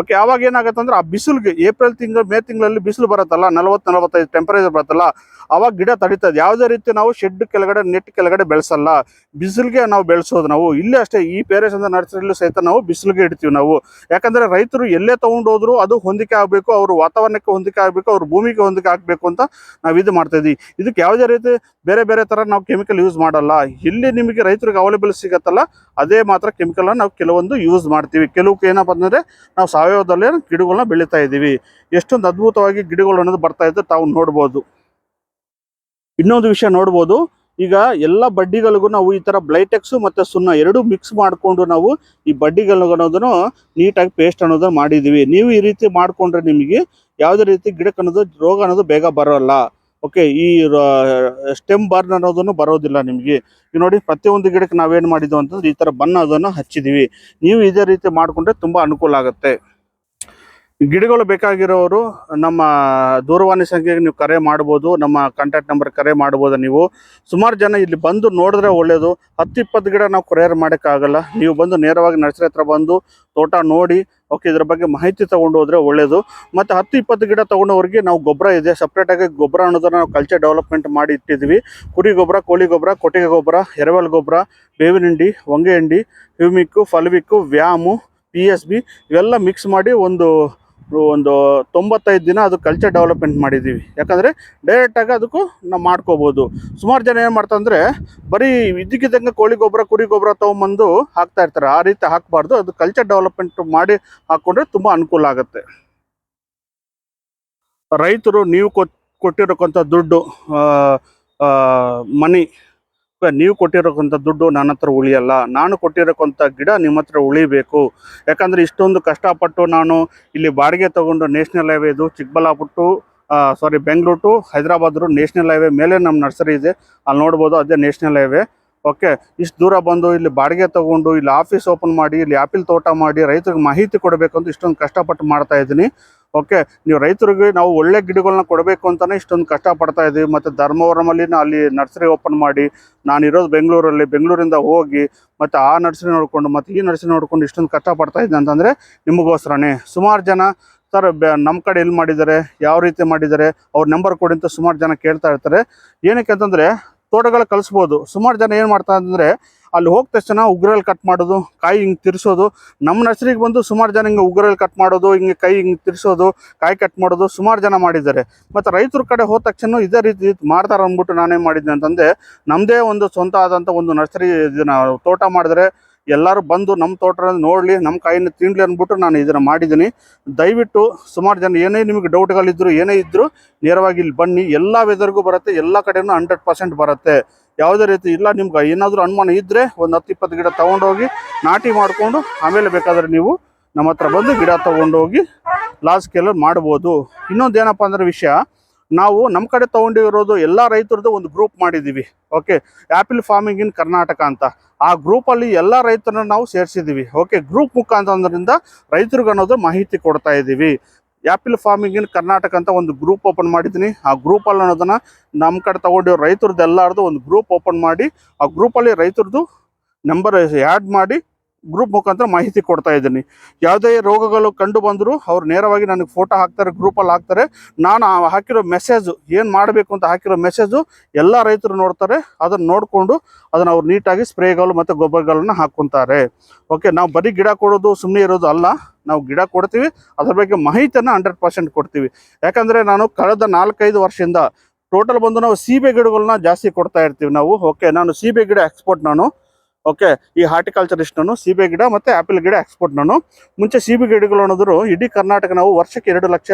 ಓಕೆ ಅವಾಗ ಏನಾಗುತ್ತೆ ಅಂದ್ರೆ ಆ ಬಿಸಿಲಿಗೆ ಏಪ್ರಿಲ್ ತಿಂಗಳು, ಮೇ ತಿಂಗಳಲ್ಲಿ ಬಿಸಿಲು ಬರುತ್ತಲ್ಲ, ನಲವತ್ತು, ನಲವತ್ತೈದು ಟೆಂಪರೇಚರ್ ಬರುತ್ತಲ್ಲ, ಅವಾಗ ಗಿಡ ತಡಿತದೆ. ಯಾವುದೇ ರೀತಿ ನಾವು ಶೆಡ್ ಕೆಳಗಡೆ ನೆಟ್ ಕೆಳಗಡೆ ಬೆಳೆಸಲ್ಲ. ಬಿಸಿಲಿಗೆ ನಾವು ಬೆಳೆಸೋದು ನಾವು. ಇಲ್ಲೇ ಅಷ್ಟೇ, ಈ ಪೇರೆಸ್ ಅಂತ ನರ್ಸರಿಲೂ ಸಹಿತ ನಾವು ಬಿಸಿಲಿಗೆ ಇಡ್ತೀವಿ ನಾವು. ಯಾಕಂದ್ರೆ ರೈತರು ಎಲ್ಲೇ ತಗೊಂಡೋದ್ರು ಅದು ಹೊಂದಿಕೆ ಆಗಬೇಕು, ಅವ್ರ ವಾತಾವರಣಕ್ಕೆ ಹೊಂದಿಕೆ ಆಗಬೇಕು, ಅವ್ರ ಭೂಮಿಗೆ ಹೊಂದಿಕೆ ಆಗಬೇಕು ಅಂತ ನಾವು ಇದು ಮಾಡ್ತಾ ಇದಕ್ಕೆ ಯಾವುದೇ ರೀತಿ ಬೇರೆ ಬೇರೆ ಥರ ನಾವು ಕೆಮಿಕಲ್ ಯೂಸ್ ಮಾಡಲ್ಲ. ಎಲ್ಲಿ ನಿಮಗೆ ರೈತರಿಗೆ ಅವೈಲೇಬಲ್ ಸಿಗತ್ತಲ್ಲ, ಅದೇ ಮಾತ್ರ ಕೆಮಿಕಲ್ ನಾವು ಕೆಲವೊಂದು ಯೂಸ್ ಮಾಡ್ತೀವಿ. ಕೆಲವು ಏನಪ್ಪ ಅಂದರೆ ನಾವು ಸಾವಯವದಲ್ಲೇ ಗಿಡಗಳನ್ನ ಬೆಳೀತಾ ಇದ್ದೀವಿ. ಎಷ್ಟೊಂದು ಅದ್ಭುತವಾಗಿ ಗಿಡಗಳು ಅನ್ನೋದು ಬರ್ತಾ ಇದೆ ತಾವು ನೋಡ್ಬೋದು. ಇನ್ನೊಂದು ವಿಷಯ ನೋಡ್ಬೋದು, ಈಗ ಎಲ್ಲ ಬಡ್ಡಿಗಳಿಗೂ ನಾವು ಈ ಥರ ಬ್ಲೈಟೆಕ್ಸು ಮತ್ತು ಸುಣ್ಣ ಎರಡೂ ಮಿಕ್ಸ್ ಮಾಡಿಕೊಂಡು ನಾವು ಈ ಅನ್ನೋದನ್ನು ನೀಟಾಗಿ ಪೇಸ್ಟ್ ಅನ್ನೋದನ್ನ ಮಾಡಿದ್ದೀವಿ. ನೀವು ಈ ರೀತಿ ಮಾಡಿಕೊಂಡ್ರೆ ನಿಮಗೆ ಯಾವುದೇ ರೀತಿ ಗಿಡಕ್ಕೆ ಅನ್ನೋದು, ರೋಗ ಅನ್ನೋದು ಬೇಗ ಬರೋಲ್ಲ. ಓಕೆ ಈ ಸ್ಟೆಮ್ ಬರ್ನ್ ಅನ್ನೋದನ್ನು ಬರೋದಿಲ್ಲ ನಿಮಗೆ. ಈಗ ನೋಡಿ, ಪ್ರತಿಯೊಂದು ಗಿಡಕ್ಕೆ ನಾವೇನು ಮಾಡಿದ್ವು ಅಂತಂದ್ರೆ ಈ ಥರ ಬಣ್ಣ ಅದನ್ನು ಹಚ್ಚಿದ್ದೀವಿ. ನೀವು ಇದೇ ರೀತಿ ಮಾಡಿಕೊಂಡ್ರೆ ತುಂಬ ಅನುಕೂಲ ಆಗುತ್ತೆ. ಗಿಡಗಳು ಬೇಕಾಗಿರೋರು ನಮ್ಮ ದೂರವಾಣಿ ಸಂಖ್ಯೆಗೆ ನೀವು ಕರೆ ಮಾಡ್ಬೋದು, ನಮ್ಮ ಕಾಂಟ್ಯಾಕ್ಟ್ ನಂಬರ್ ಕರೆ ಮಾಡ್ಬೋದು ನೀವು. ಸುಮಾರು ಜನ ಇಲ್ಲಿ ಬಂದು ನೋಡಿದ್ರೆ ಒಳ್ಳೆಯದು ಹತ್ತು ಇಪ್ಪತ್ತು ಗಿಡ ನಾವು ಕೊರಿಯರ್ ಮಾಡೋಕ್ಕಾಗಲ್ಲ ನೀವು ಬಂದು ನೇರವಾಗಿ ನರ್ಸರಿ ಹತ್ರ ಬಂದು ತೋಟ ನೋಡಿ ಓಕೆ ಇದ್ರ ಬಗ್ಗೆ ಮಾಹಿತಿ ತೊಗೊಂಡು ಹೋದರೆ ಒಳ್ಳೆಯದು ಮತ್ತು ಹತ್ತು ಇಪ್ಪತ್ತು ಗಿಡ ತೊಗೊಂಡವ್ರಿಗೆ ನಾವು ಗೊಬ್ಬರ ಇದೆ. ಸಪ್ರೇಟಾಗಿ ಗೊಬ್ಬರ ಅನ್ನೋದನ್ನು ನಾವು ಕಲ್ಚರ್ ಡೆವಲಪ್ಮೆಂಟ್ ಮಾಡಿ ಇಟ್ಟಿದ್ವಿ. ಕುರಿ ಗೊಬ್ಬರ, ಕೋಳಿ ಗೊಬ್ಬರ, ಕೊಟ್ಟಿಗೆ ಗೊಬ್ಬರ ಎರವಲ್ ಗೊಬ್ಬರ ಬೇವಿನ ಹಿಂಡಿ ಹೊಂಗೆ ಹಿಂಡಿ, humic, fulvic, VAM P S B ಇವೆಲ್ಲ ಮಿಕ್ಸ್ ಮಾಡಿ ಒಂದು ಒಂದು ತೊಂಬತ್ತೈದು ದಿನ ಅದು ಕಲ್ಚರ್ ಡೆವಲಪ್ಮೆಂಟ್ ಮಾಡಿದ್ದೀವಿ. ಯಾಕಂದರೆ ಡೈರೆಕ್ಟಾಗಿ ಅದಕ್ಕೂ ನಾವು ಮಾಡ್ಕೋಬೋದು. ಸುಮಾರು ಜನ ಏನು ಮಾಡ್ತಂದರೆ ಬರೀ ಇದ್ದಕ್ಕಿದ್ದಂಗೆ ಕೋಳಿ ಗೊಬ್ಬರ ಕುರಿ ಗೊಬ್ಬರ ತೊಗೊಂಬಂದು ಹಾಕ್ತಾ ಇರ್ತಾರೆ. ಆ ರೀತಿ ಹಾಕಬಾರ್ದು. ಅದು ಕಲ್ಚರ್ ಡೆವಲಪ್ಮೆಂಟ್ ಮಾಡಿ ಹಾಕ್ಕೊಂಡ್ರೆ ತುಂಬ ಅನುಕೂಲ ಆಗುತ್ತೆ. ರೈತರು ನೀವು ಕೊಟ್, ಕೊಟ್ಟಿರೋಕ್ಕಂಥ ದುಡ್ಡು ಮನಿ ನೀವು ಕೊಟ್ಟಿರೋಕ್ಕಂಥ ದುಡ್ಡು ನನ್ನ ಹತ್ರ ಉಳಿಯಲ್ಲ. ನಾನು ಕೊಟ್ಟಿರೋಕ್ಕಂಥ ಗಿಡ ನಿಮ್ಮ ಹತ್ರ ಉಳಿಬೇಕು. ಯಾಕಂದರೆ ಇಷ್ಟೊಂದು ಕಷ್ಟಪಟ್ಟು ನಾನು ಇಲ್ಲಿ ಬಾಡಿಗೆ ತಗೊಂಡು ನ್ಯಾಷನಲ್ ಹೈವೇ ಇದು Chikkaballapur to sorry Bengaluru to Hyderabad road national highway ಮೇಲೆ ನಮ್ಮ ನರ್ಸರಿ ಇದೆ. ಅಲ್ಲಿ ನೋಡ್ಬೋದು ಅದೇ ನ್ಯಾಷನಲ್ ಹೈವೇ. ಓಕೆ, ಇಷ್ಟು ದೂರ ಬಂದು ಇಲ್ಲಿ ಬಾಡಿಗೆ ತಗೊಂಡು ಇಲ್ಲಿ ಆಫೀಸ್ ಓಪನ್ ಮಾಡಿ, ಇಲ್ಲಿ ಆಪಿಲ್ ತೋಟ ಮಾಡಿ ರೈತರಿಗೆ ಮಾಹಿತಿ ಕೊಡಬೇಕು ಅಂತ ಇಷ್ಟೊಂದು ಕಷ್ಟಪಟ್ಟು ಮಾಡ್ತಾ ಇದ್ದೀನಿ. ಓಕೆ ನೀವು ರೈತರಿಗೆ ನಾವು ಒಳ್ಳೆ ಗಿಡಗಳನ್ನ ಕೊಡಬೇಕು ಅಂತಲೇ ಇಷ್ಟೊಂದು ಕಷ್ಟಪಡ್ತಾ ಇದ್ದೀವಿ ಮತ್ತು ಧರ್ಮವರಮಲ್ಲಿ ಅಲ್ಲಿ ನರ್ಸರಿ ಓಪನ್ ಮಾಡಿ, ನಾನಿರೋದು ಬೆಂಗಳೂರಲ್ಲಿ, ಬೆಂಗಳೂರಿಂದ ಹೋಗಿ, ಮತ್ತು ಆ ನರ್ಸರಿ ನೋಡಿಕೊಂಡು, ಮತ್ತು ಈ ನರ್ಸರಿ ನೋಡಿಕೊಂಡು ಇಷ್ಟೊಂದು ಕಷ್ಟಪಡ್ತಾ ಇದ್ದೀನಿ ಅಂತಂದರೆ ನಿಮಗೋಸ್ಕರನೇ. ಸುಮಾರು ಜನ ಸರ್ ನಮ್ಮ ಕಡೆ ಎಲ್ಲಿ ಮಾಡಿದ್ದಾರೆ, ಯಾವ ರೀತಿ ಮಾಡಿದ್ದಾರೆ, ಅವ್ರ ನಂಬರ್ ಕೊಡಿ ಅಂತ ಸುಮಾರು ಜನ ಕೇಳ್ತಾ ಇರ್ತಾರೆ. ಏನಕ್ಕೆ ಅಂತಂದರೆ, ತೋಟಗಳು ಕಲಿಸ್ಬೋದು. ಸುಮಾರು ಜನ ಏನು ಮಾಡ್ತಾ ಅಂದರೆ ಅಲ್ಲಿ ಹೋದ ತಕ್ಷಣ ಉಗ್ರಲ್ಲಿ ಕಟ್ ಮಾಡೋದು, ಕಾಯಿ ಹಿಂಗೆ ತಿರ್ಸೋದು. ನಮ್ಮ ನರ್ಸರಿಗೆ ಬಂದು ಸುಮಾರು ಜನ ಹಿಂಗೆ ಉಗ್ರಲ್ಲಿ ಕಟ್ ಮಾಡೋದು, ಹಿಂಗೆ ಕೈ ಹಿಂಗೆ ತಿರ್ಸೋದು, ಕಾಯಿ ಕಟ್ ಮಾಡೋದು ಸುಮಾರು ಜನ ಮಾಡಿದ್ದಾರೆ. ಮತ್ತು ರೈತರ ಕಡೆ ಹೋದ ತಕ್ಷಣ ಇದೇ ರೀತಿ ಮಾಡ್ತಾರೆ ಅಂದ್ಬಿಟ್ಟು ನಾನೇನು ಮಾಡಿದ್ದೆ ಅಂತಂದರೆ ನಮ್ಮದೇ ಒಂದು ಸ್ವಂತ ಆದಂಥ ಒಂದು ನರ್ಸರಿ ಇದನ್ನ ತೋಟ ಮಾಡಿದ್ರೆ ಎಲ್ಲರೂ ಬಂದು ನಮ್ಮ ತೋಟ ನೋಡಲಿ ನಮ್ಮ ಕಾಯಿನ ತಿನ್ಲಿ ಅಂದ್ಬಿಟ್ಟು ನಾನು ಇದನ್ನು ಮಾಡಿದ್ದೀನಿ. ದಯವಿಟ್ಟು ಸುಮಾರು ಜನ, ಏನೇ ನಿಮಗೆ ಡೌಟ್ಗಳಿದ್ರು ಏನೇ ಇದ್ದರೂ ನೇರವಾಗಿ ಇಲ್ಲಿ ಬನ್ನಿ, ಎಲ್ಲ ವೆದರ್ಗೂ ಬರುತ್ತೆ, ಎಲ್ಲ ಕಡೆಯೂ ಹಂಡ್ರೆಡ್ ಪರ್ಸೆಂಟ್ ಬರುತ್ತೆ. ಯಾವುದೇ ರೀತಿ ಇಲ್ಲ, ನಿಮ್ಗೆ ಏನಾದರೂ ಅನುಮಾನ ಇದ್ದರೆ ಒಂದು ಹತ್ತು ಇಪ್ಪತ್ತು ಗಿಡ ತೊಗೊಂಡೋಗಿ ನಾಟಿ ಮಾಡಿಕೊಂಡು ಆಮೇಲೆ ಬೇಕಾದರೆ ನೀವು ನಮ್ಮ ಹತ್ರ ಬಂದು ಗಿಡ ತೊಗೊಂಡೋಗಿ ಲಾಸ್ ಸ್ಕೇಲಲ್ಲಿ ಮಾಡ್ಬೋದು. ಇನ್ನೊಂದು ಏನಪ್ಪ ಅಂದ್ರೆ ವಿಷಯ, ನಾವು ನಮ್ಮ ಕಡೆ ತೊಗೊಂಡಿರೋದು ಎಲ್ಲ ರೈತರದ್ದು ಒಂದು ಗ್ರೂಪ್ ಮಾಡಿದ್ದೀವಿ okay apple farming in Karnataka ಅಂತ. ಆ ಗ್ರೂಪಲ್ಲಿ ಎಲ್ಲ ರೈತರನ್ನ ನಾವು ಸೇರಿಸಿದ್ದೀವಿ ಓಕೆ ಗ್ರೂಪ್ ಮುಖಾಂತರದಿಂದ ರೈತರಿಗೆ ಅನ್ನೋದು ಮಾಹಿತಿ ಕೊಡ್ತಾ ಇದ್ದೀವಿ ಆ್ಯಪಿಲ್ ಫಾರ್ಮಿಂಗ್ ಇನ್ ಕರ್ನಾಟಕ ಅಂತ ಒಂದು ಗ್ರೂಪ್ ಓಪನ್ ಮಾಡಿದ್ದೀನಿ. ಆ ಗ್ರೂಪಲ್ಲಿ ಅನ್ನೋದನ್ನು ನಮ್ಮ ಕಡೆ ತಗೊಂಡಿರೋ ರೈತರದ್ದು ಎಲ್ಲರದು ಒಂದು ಗ್ರೂಪ್ ಓಪನ್ ಮಾಡಿ, ಆ ಗ್ರೂಪಲ್ಲಿ ರೈತರದ್ದು ನಂಬರ್ ಆ್ಯಡ್ ಮಾಡಿ ಗ್ರೂಪ್ ಮುಖಾಂತರ ಮಾಹಿತಿ ಕೊಡ್ತಾ ಇದ್ದೀನಿ. ಯಾವುದೇ ರೋಗಗಳು ಕಂಡು ಬಂದರೂ ಅವ್ರು ನೇರವಾಗಿ ನನಗೆ ಫೋಟೋ ಹಾಕ್ತಾರೆ ಗ್ರೂಪಲ್ಲಿ ಹಾಕ್ತಾರೆ. ನಾನು ಹಾಕಿರೋ ಮೆಸೇಜು ಏನು ಮಾಡಬೇಕು ಅಂತ ಹಾಕಿರೋ ಮೆಸೇಜು ಎಲ್ಲ ರೈತರು ನೋಡ್ತಾರೆ. ಅದನ್ನು ನೋಡಿಕೊಂಡು ಅದನ್ನು ಅವ್ರು ನೀಟಾಗಿ ಸ್ಪ್ರೇಗಳು ಮತ್ತು ಗೊಬ್ಬರಗಳನ್ನ ಹಾಕ್ಕೊಂತಾರೆ. ಓಕೆ ನಾವು ಬರೀ ಗಿಡ ಕೊಡೋದು ಸುಮ್ಮನೆ ಇರೋದು ಅಲ್ಲ. ನಾವು ಗಿಡ ಕೊಡ್ತೀವಿ, ಅದ್ರ ಬಗ್ಗೆ ಮಾಹಿತಿಯನ್ನು ಹಂಡ್ರೆಡ್ ಪರ್ಸೆಂಟ್ ಕೊಡ್ತೀವಿ. ಯಾಕಂದರೆ ನಾನು ಕಳೆದ ನಾಲ್ಕೈದು ವರ್ಷದಿಂದ ಟೋಟಲ್ ಬಂದು ನಾವು ಸೀಬೆ ಗಿಡಗಳನ್ನ ಜಾಸ್ತಿ ಕೊಡ್ತಾ ಇರ್ತೀವಿ ನಾವು. ಓಕೆ ನಾನು ಸೀಬೆ ಗಿಡ ಎಕ್ಸ್ಪೋರ್ಟ್ ನಾನು. ಓಕೆ ಈ ಹಾರ್ಟಿಕಲ್ಚರಿಸ್ಟ್ ನಾನು, ಸೀಬೆ ಗಿಡ ಮತ್ತು ಆ್ಯಪಲ್ ಗಿಡ ಎಕ್ಸ್ಪೋರ್ಟ್ ನಾನು. ಮುಂಚೆ ಸೀಬೆ ಗಿಡಗಳು ಅನ್ನೋದ್ರು ಇಡೀ ಕರ್ನಾಟಕ ನಾವು ವರ್ಷಕ್ಕೆ ಎರಡು ಲಕ್ಷ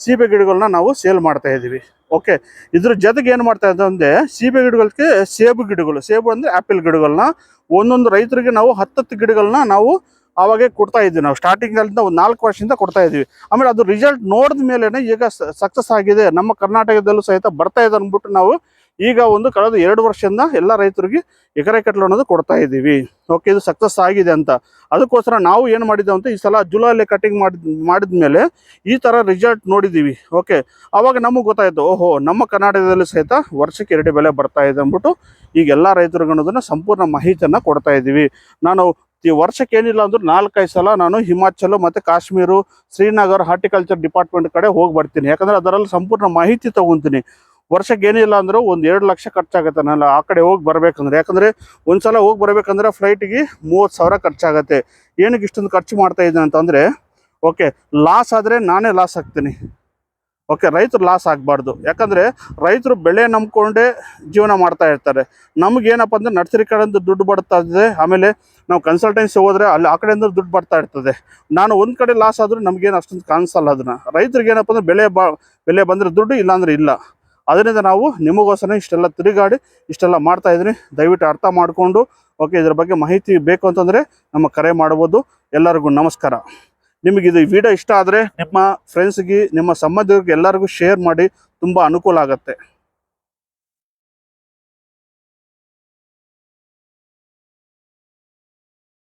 ಸೀಬೆ ಗಿಡಗಳನ್ನ ನಾವು ಸೇಲ್ ಮಾಡ್ತಾ ಇದ್ದೀವಿ. ಓಕೆ ಇದ್ರ ಜೊತೆಗೆ ಏನು ಮಾಡ್ತಾ ಇದ್ದ ಅಂದರೆ ಸೀಬೆ ಗಿಡಗಳಿಗೆ ಸೇಬು ಗಿಡಗಳು, ಸೇಬು ಅಂದರೆ ಆ್ಯಪಲ್ ಗಿಡಗಳನ್ನ ಒಂದೊಂದು ರೈತರಿಗೆ ನಾವು ಹತ್ತತ್ತು ಗಿಡಗಳನ್ನ ನಾವು ಆವಾಗೇ ಕೊಡ್ತಾ ಇದ್ವಿ ನಾವು. ಸ್ಟಾರ್ಟಿಂಗಲ್ಲಿಂದ ಒಂದು ನಾಲ್ಕು ವರ್ಷದಿಂದ ಕೊಡ್ತಾ ಇದ್ವಿ ಆಮೇಲೆ ಅದು ರಿಸಲ್ಟ್ ನೋಡಿದ ಮೇಲೇ ಈಗ ಸಕ್ಸಸ್ ಆಗಿದೆ. ನಮ್ಮ ಕರ್ನಾಟಕದಲ್ಲೂ ಸಹಿತ ಬರ್ತಾ ಇದೆ ಅಂದ್ಬಿಟ್ಟು ನಾವು ಈಗ ಒಂದು ಕಳೆದ ಎರಡು ವರ್ಷದಿಂದ ಎಲ್ಲ ರೈತರಿಗೆ ಎಕರೆ ಕಟ್ಟಲು ಅನ್ನೋದು ಕೊಡ್ತಾ ಇದ್ದೀವಿ. ಓಕೆ ಇದು ಸಕ್ಸಸ್ ಆಗಿದೆ ಅಂತ. ಅದಕ್ಕೋಸ್ಕರ ನಾವು ಏನು ಮಾಡಿದ್ದೇವೆ ಅಂತ ಈ ಸಲ ಜುಲೈಲಿ ಕಟಿಂಗ್ ಮಾಡಿದ ಮೇಲೆ ಈ ಥರ ರಿಸಲ್ಟ್ ನೋಡಿದ್ದೀವಿ. ಓಕೆ ಆವಾಗ ನಮಗೆ ಗೊತ್ತಾಯಿತು, ಓಹೋ, ನಮ್ಮ ಕರ್ನಾಟಕದಲ್ಲಿ ಸಹಿತ ವರ್ಷಕ್ಕೆ ಎರಡು ಬೆಲೆ ಬರ್ತಾ ಇದೆ ಅಂದ್ಬಿಟ್ಟು ಈಗ ಎಲ್ಲ ರೈತರಿಗೆ ಅನ್ನೋದನ್ನು ಸಂಪೂರ್ಣ ಮಾಹಿತಿಯನ್ನು ಕೊಡ್ತಾ ಇದ್ದೀವಿ. ನಾನು ಈ ವರ್ಷಕ್ಕೆ ಏನಿಲ್ಲ ಅಂದ್ರೂ ನಾಲ್ಕೈದು ಸಲ ನಾನು ಹಿಮಾಚಲ ಮತ್ತು ಕಾಶ್ಮೀರು, ಶ್ರೀನಗರ್ ಹಾರ್ಟಿಕಲ್ಚರ್ ಡಿಪಾರ್ಟ್ಮೆಂಟ್ ಕಡೆ ಹೋಗಿ ಬರ್ತೀನಿ. ಯಾಕಂದರೆ ಅದರಲ್ಲಿ ಸಂಪೂರ್ಣ ಮಾಹಿತಿ ತೊಗೊತೀನಿ. ವರ್ಷಕ್ಕೆ ಏನಿಲ್ಲ ಅಂದರೂ ಒಂದು ಎರಡು ಲಕ್ಷ ಖರ್ಚಾಗುತ್ತೆ. ನಾನು ಆ ಕಡೆ ಹೋಗಿ ಬರಬೇಕಂದ್ರೆ. ಯಾಕಂದರೆ ಒಂದು ಸಲ ಹೋಗಿ ಬರಬೇಕಂದ್ರೆ ಫ್ಲೈಟಿಗೆ ಮೂವತ್ತು ಸಾವಿರ ಖರ್ಚಾಗತ್ತೆ. ಏನಕ್ಕೆ ಇಷ್ಟೊಂದು ಖರ್ಚು ಮಾಡ್ತಾ ಇದ್ದೀನಿ ಅಂತಂದರೆ, ಓಕೆ ಲಾಸ್ ಆದರೆ ನಾನೇ ಲಾಸ್ ಆಗ್ತೀನಿ. ಓಕೆ ರೈತರು ಲಾಸ್ ಆಗಬಾರ್ದು. ಯಾಕಂದರೆ ರೈತರು ಬೆಳೆ ನಂಬಿಕೊಂಡೇ ಜೀವನ ಮಾಡ್ತಾ ಇರ್ತಾರೆ. ನಮಗೇನಪ್ಪ ಅಂದರೆ ನರ್ಸರಿ ಕಡೆಯಿಂದ ದುಡ್ಡು ಬರ್ತಾ ಇದೆ. ಆಮೇಲೆ ನಾವು ಕನ್ಸಲ್ಟೆನ್ಸಿ ಹೋದರೆ ಅಲ್ಲಿ ಆ ಕಡೆಯಿಂದ ದುಡ್ಡು ಬರ್ತಾ ಇರ್ತದೆ. ನಾನು ಒಂದು ಕಡೆ ಲಾಸ್ ಆದರೂ ನಮಗೇನು ಅಷ್ಟೊಂದು ಕಾಣಿಸಲ್ಲ ಅದನ್ನು. ರೈತರಿಗೆ ಏನಪ್ಪ ಅಂದರೆ ಬೆಳೆ ಬಾ ಬೆಲೆ ಬಂದರೆ ದುಡ್ಡು ಇಲ್ಲಾಂದರೆ ಇಲ್ಲ. ಅದರಿಂದ ನಾವು ನಿಮಗೋಸ್ಕರ ಇಷ್ಟೆಲ್ಲ ತಿರುಗಾಡಿ ಇಷ್ಟೆಲ್ಲ ಮಾಡ್ತಾ ಇದ್ದೀನಿ. ದಯವಿಟ್ಟು ಅರ್ಥ ಮಾಡಿಕೊಂಡು ಓಕೆ ಇದ್ರ ಬಗ್ಗೆ ಮಾಹಿತಿ ಬೇಕು ಅಂತಂದರೆ ನಮ್ಮ ಕರೆ ಮಾಡ್ಬೋದು. ಎಲ್ಲರಿಗೂ ನಮಸ್ಕಾರ. ನಿಮಗೆ ಇದು ವಿಡಿಯೋ ಇಷ್ಟ ಆದರೆ ನಿಮ್ಮ ಫ್ರೆಂಡ್ಸ್ಗೆ ನಿಮ್ಮ ಸಂಬಂಧಿಕರಿಗೆ ಎಲ್ಲರಿಗೂ ಶೇರ್ ಮಾಡಿ, ತುಂಬ ಅನುಕೂಲ ಆಗುತ್ತೆ.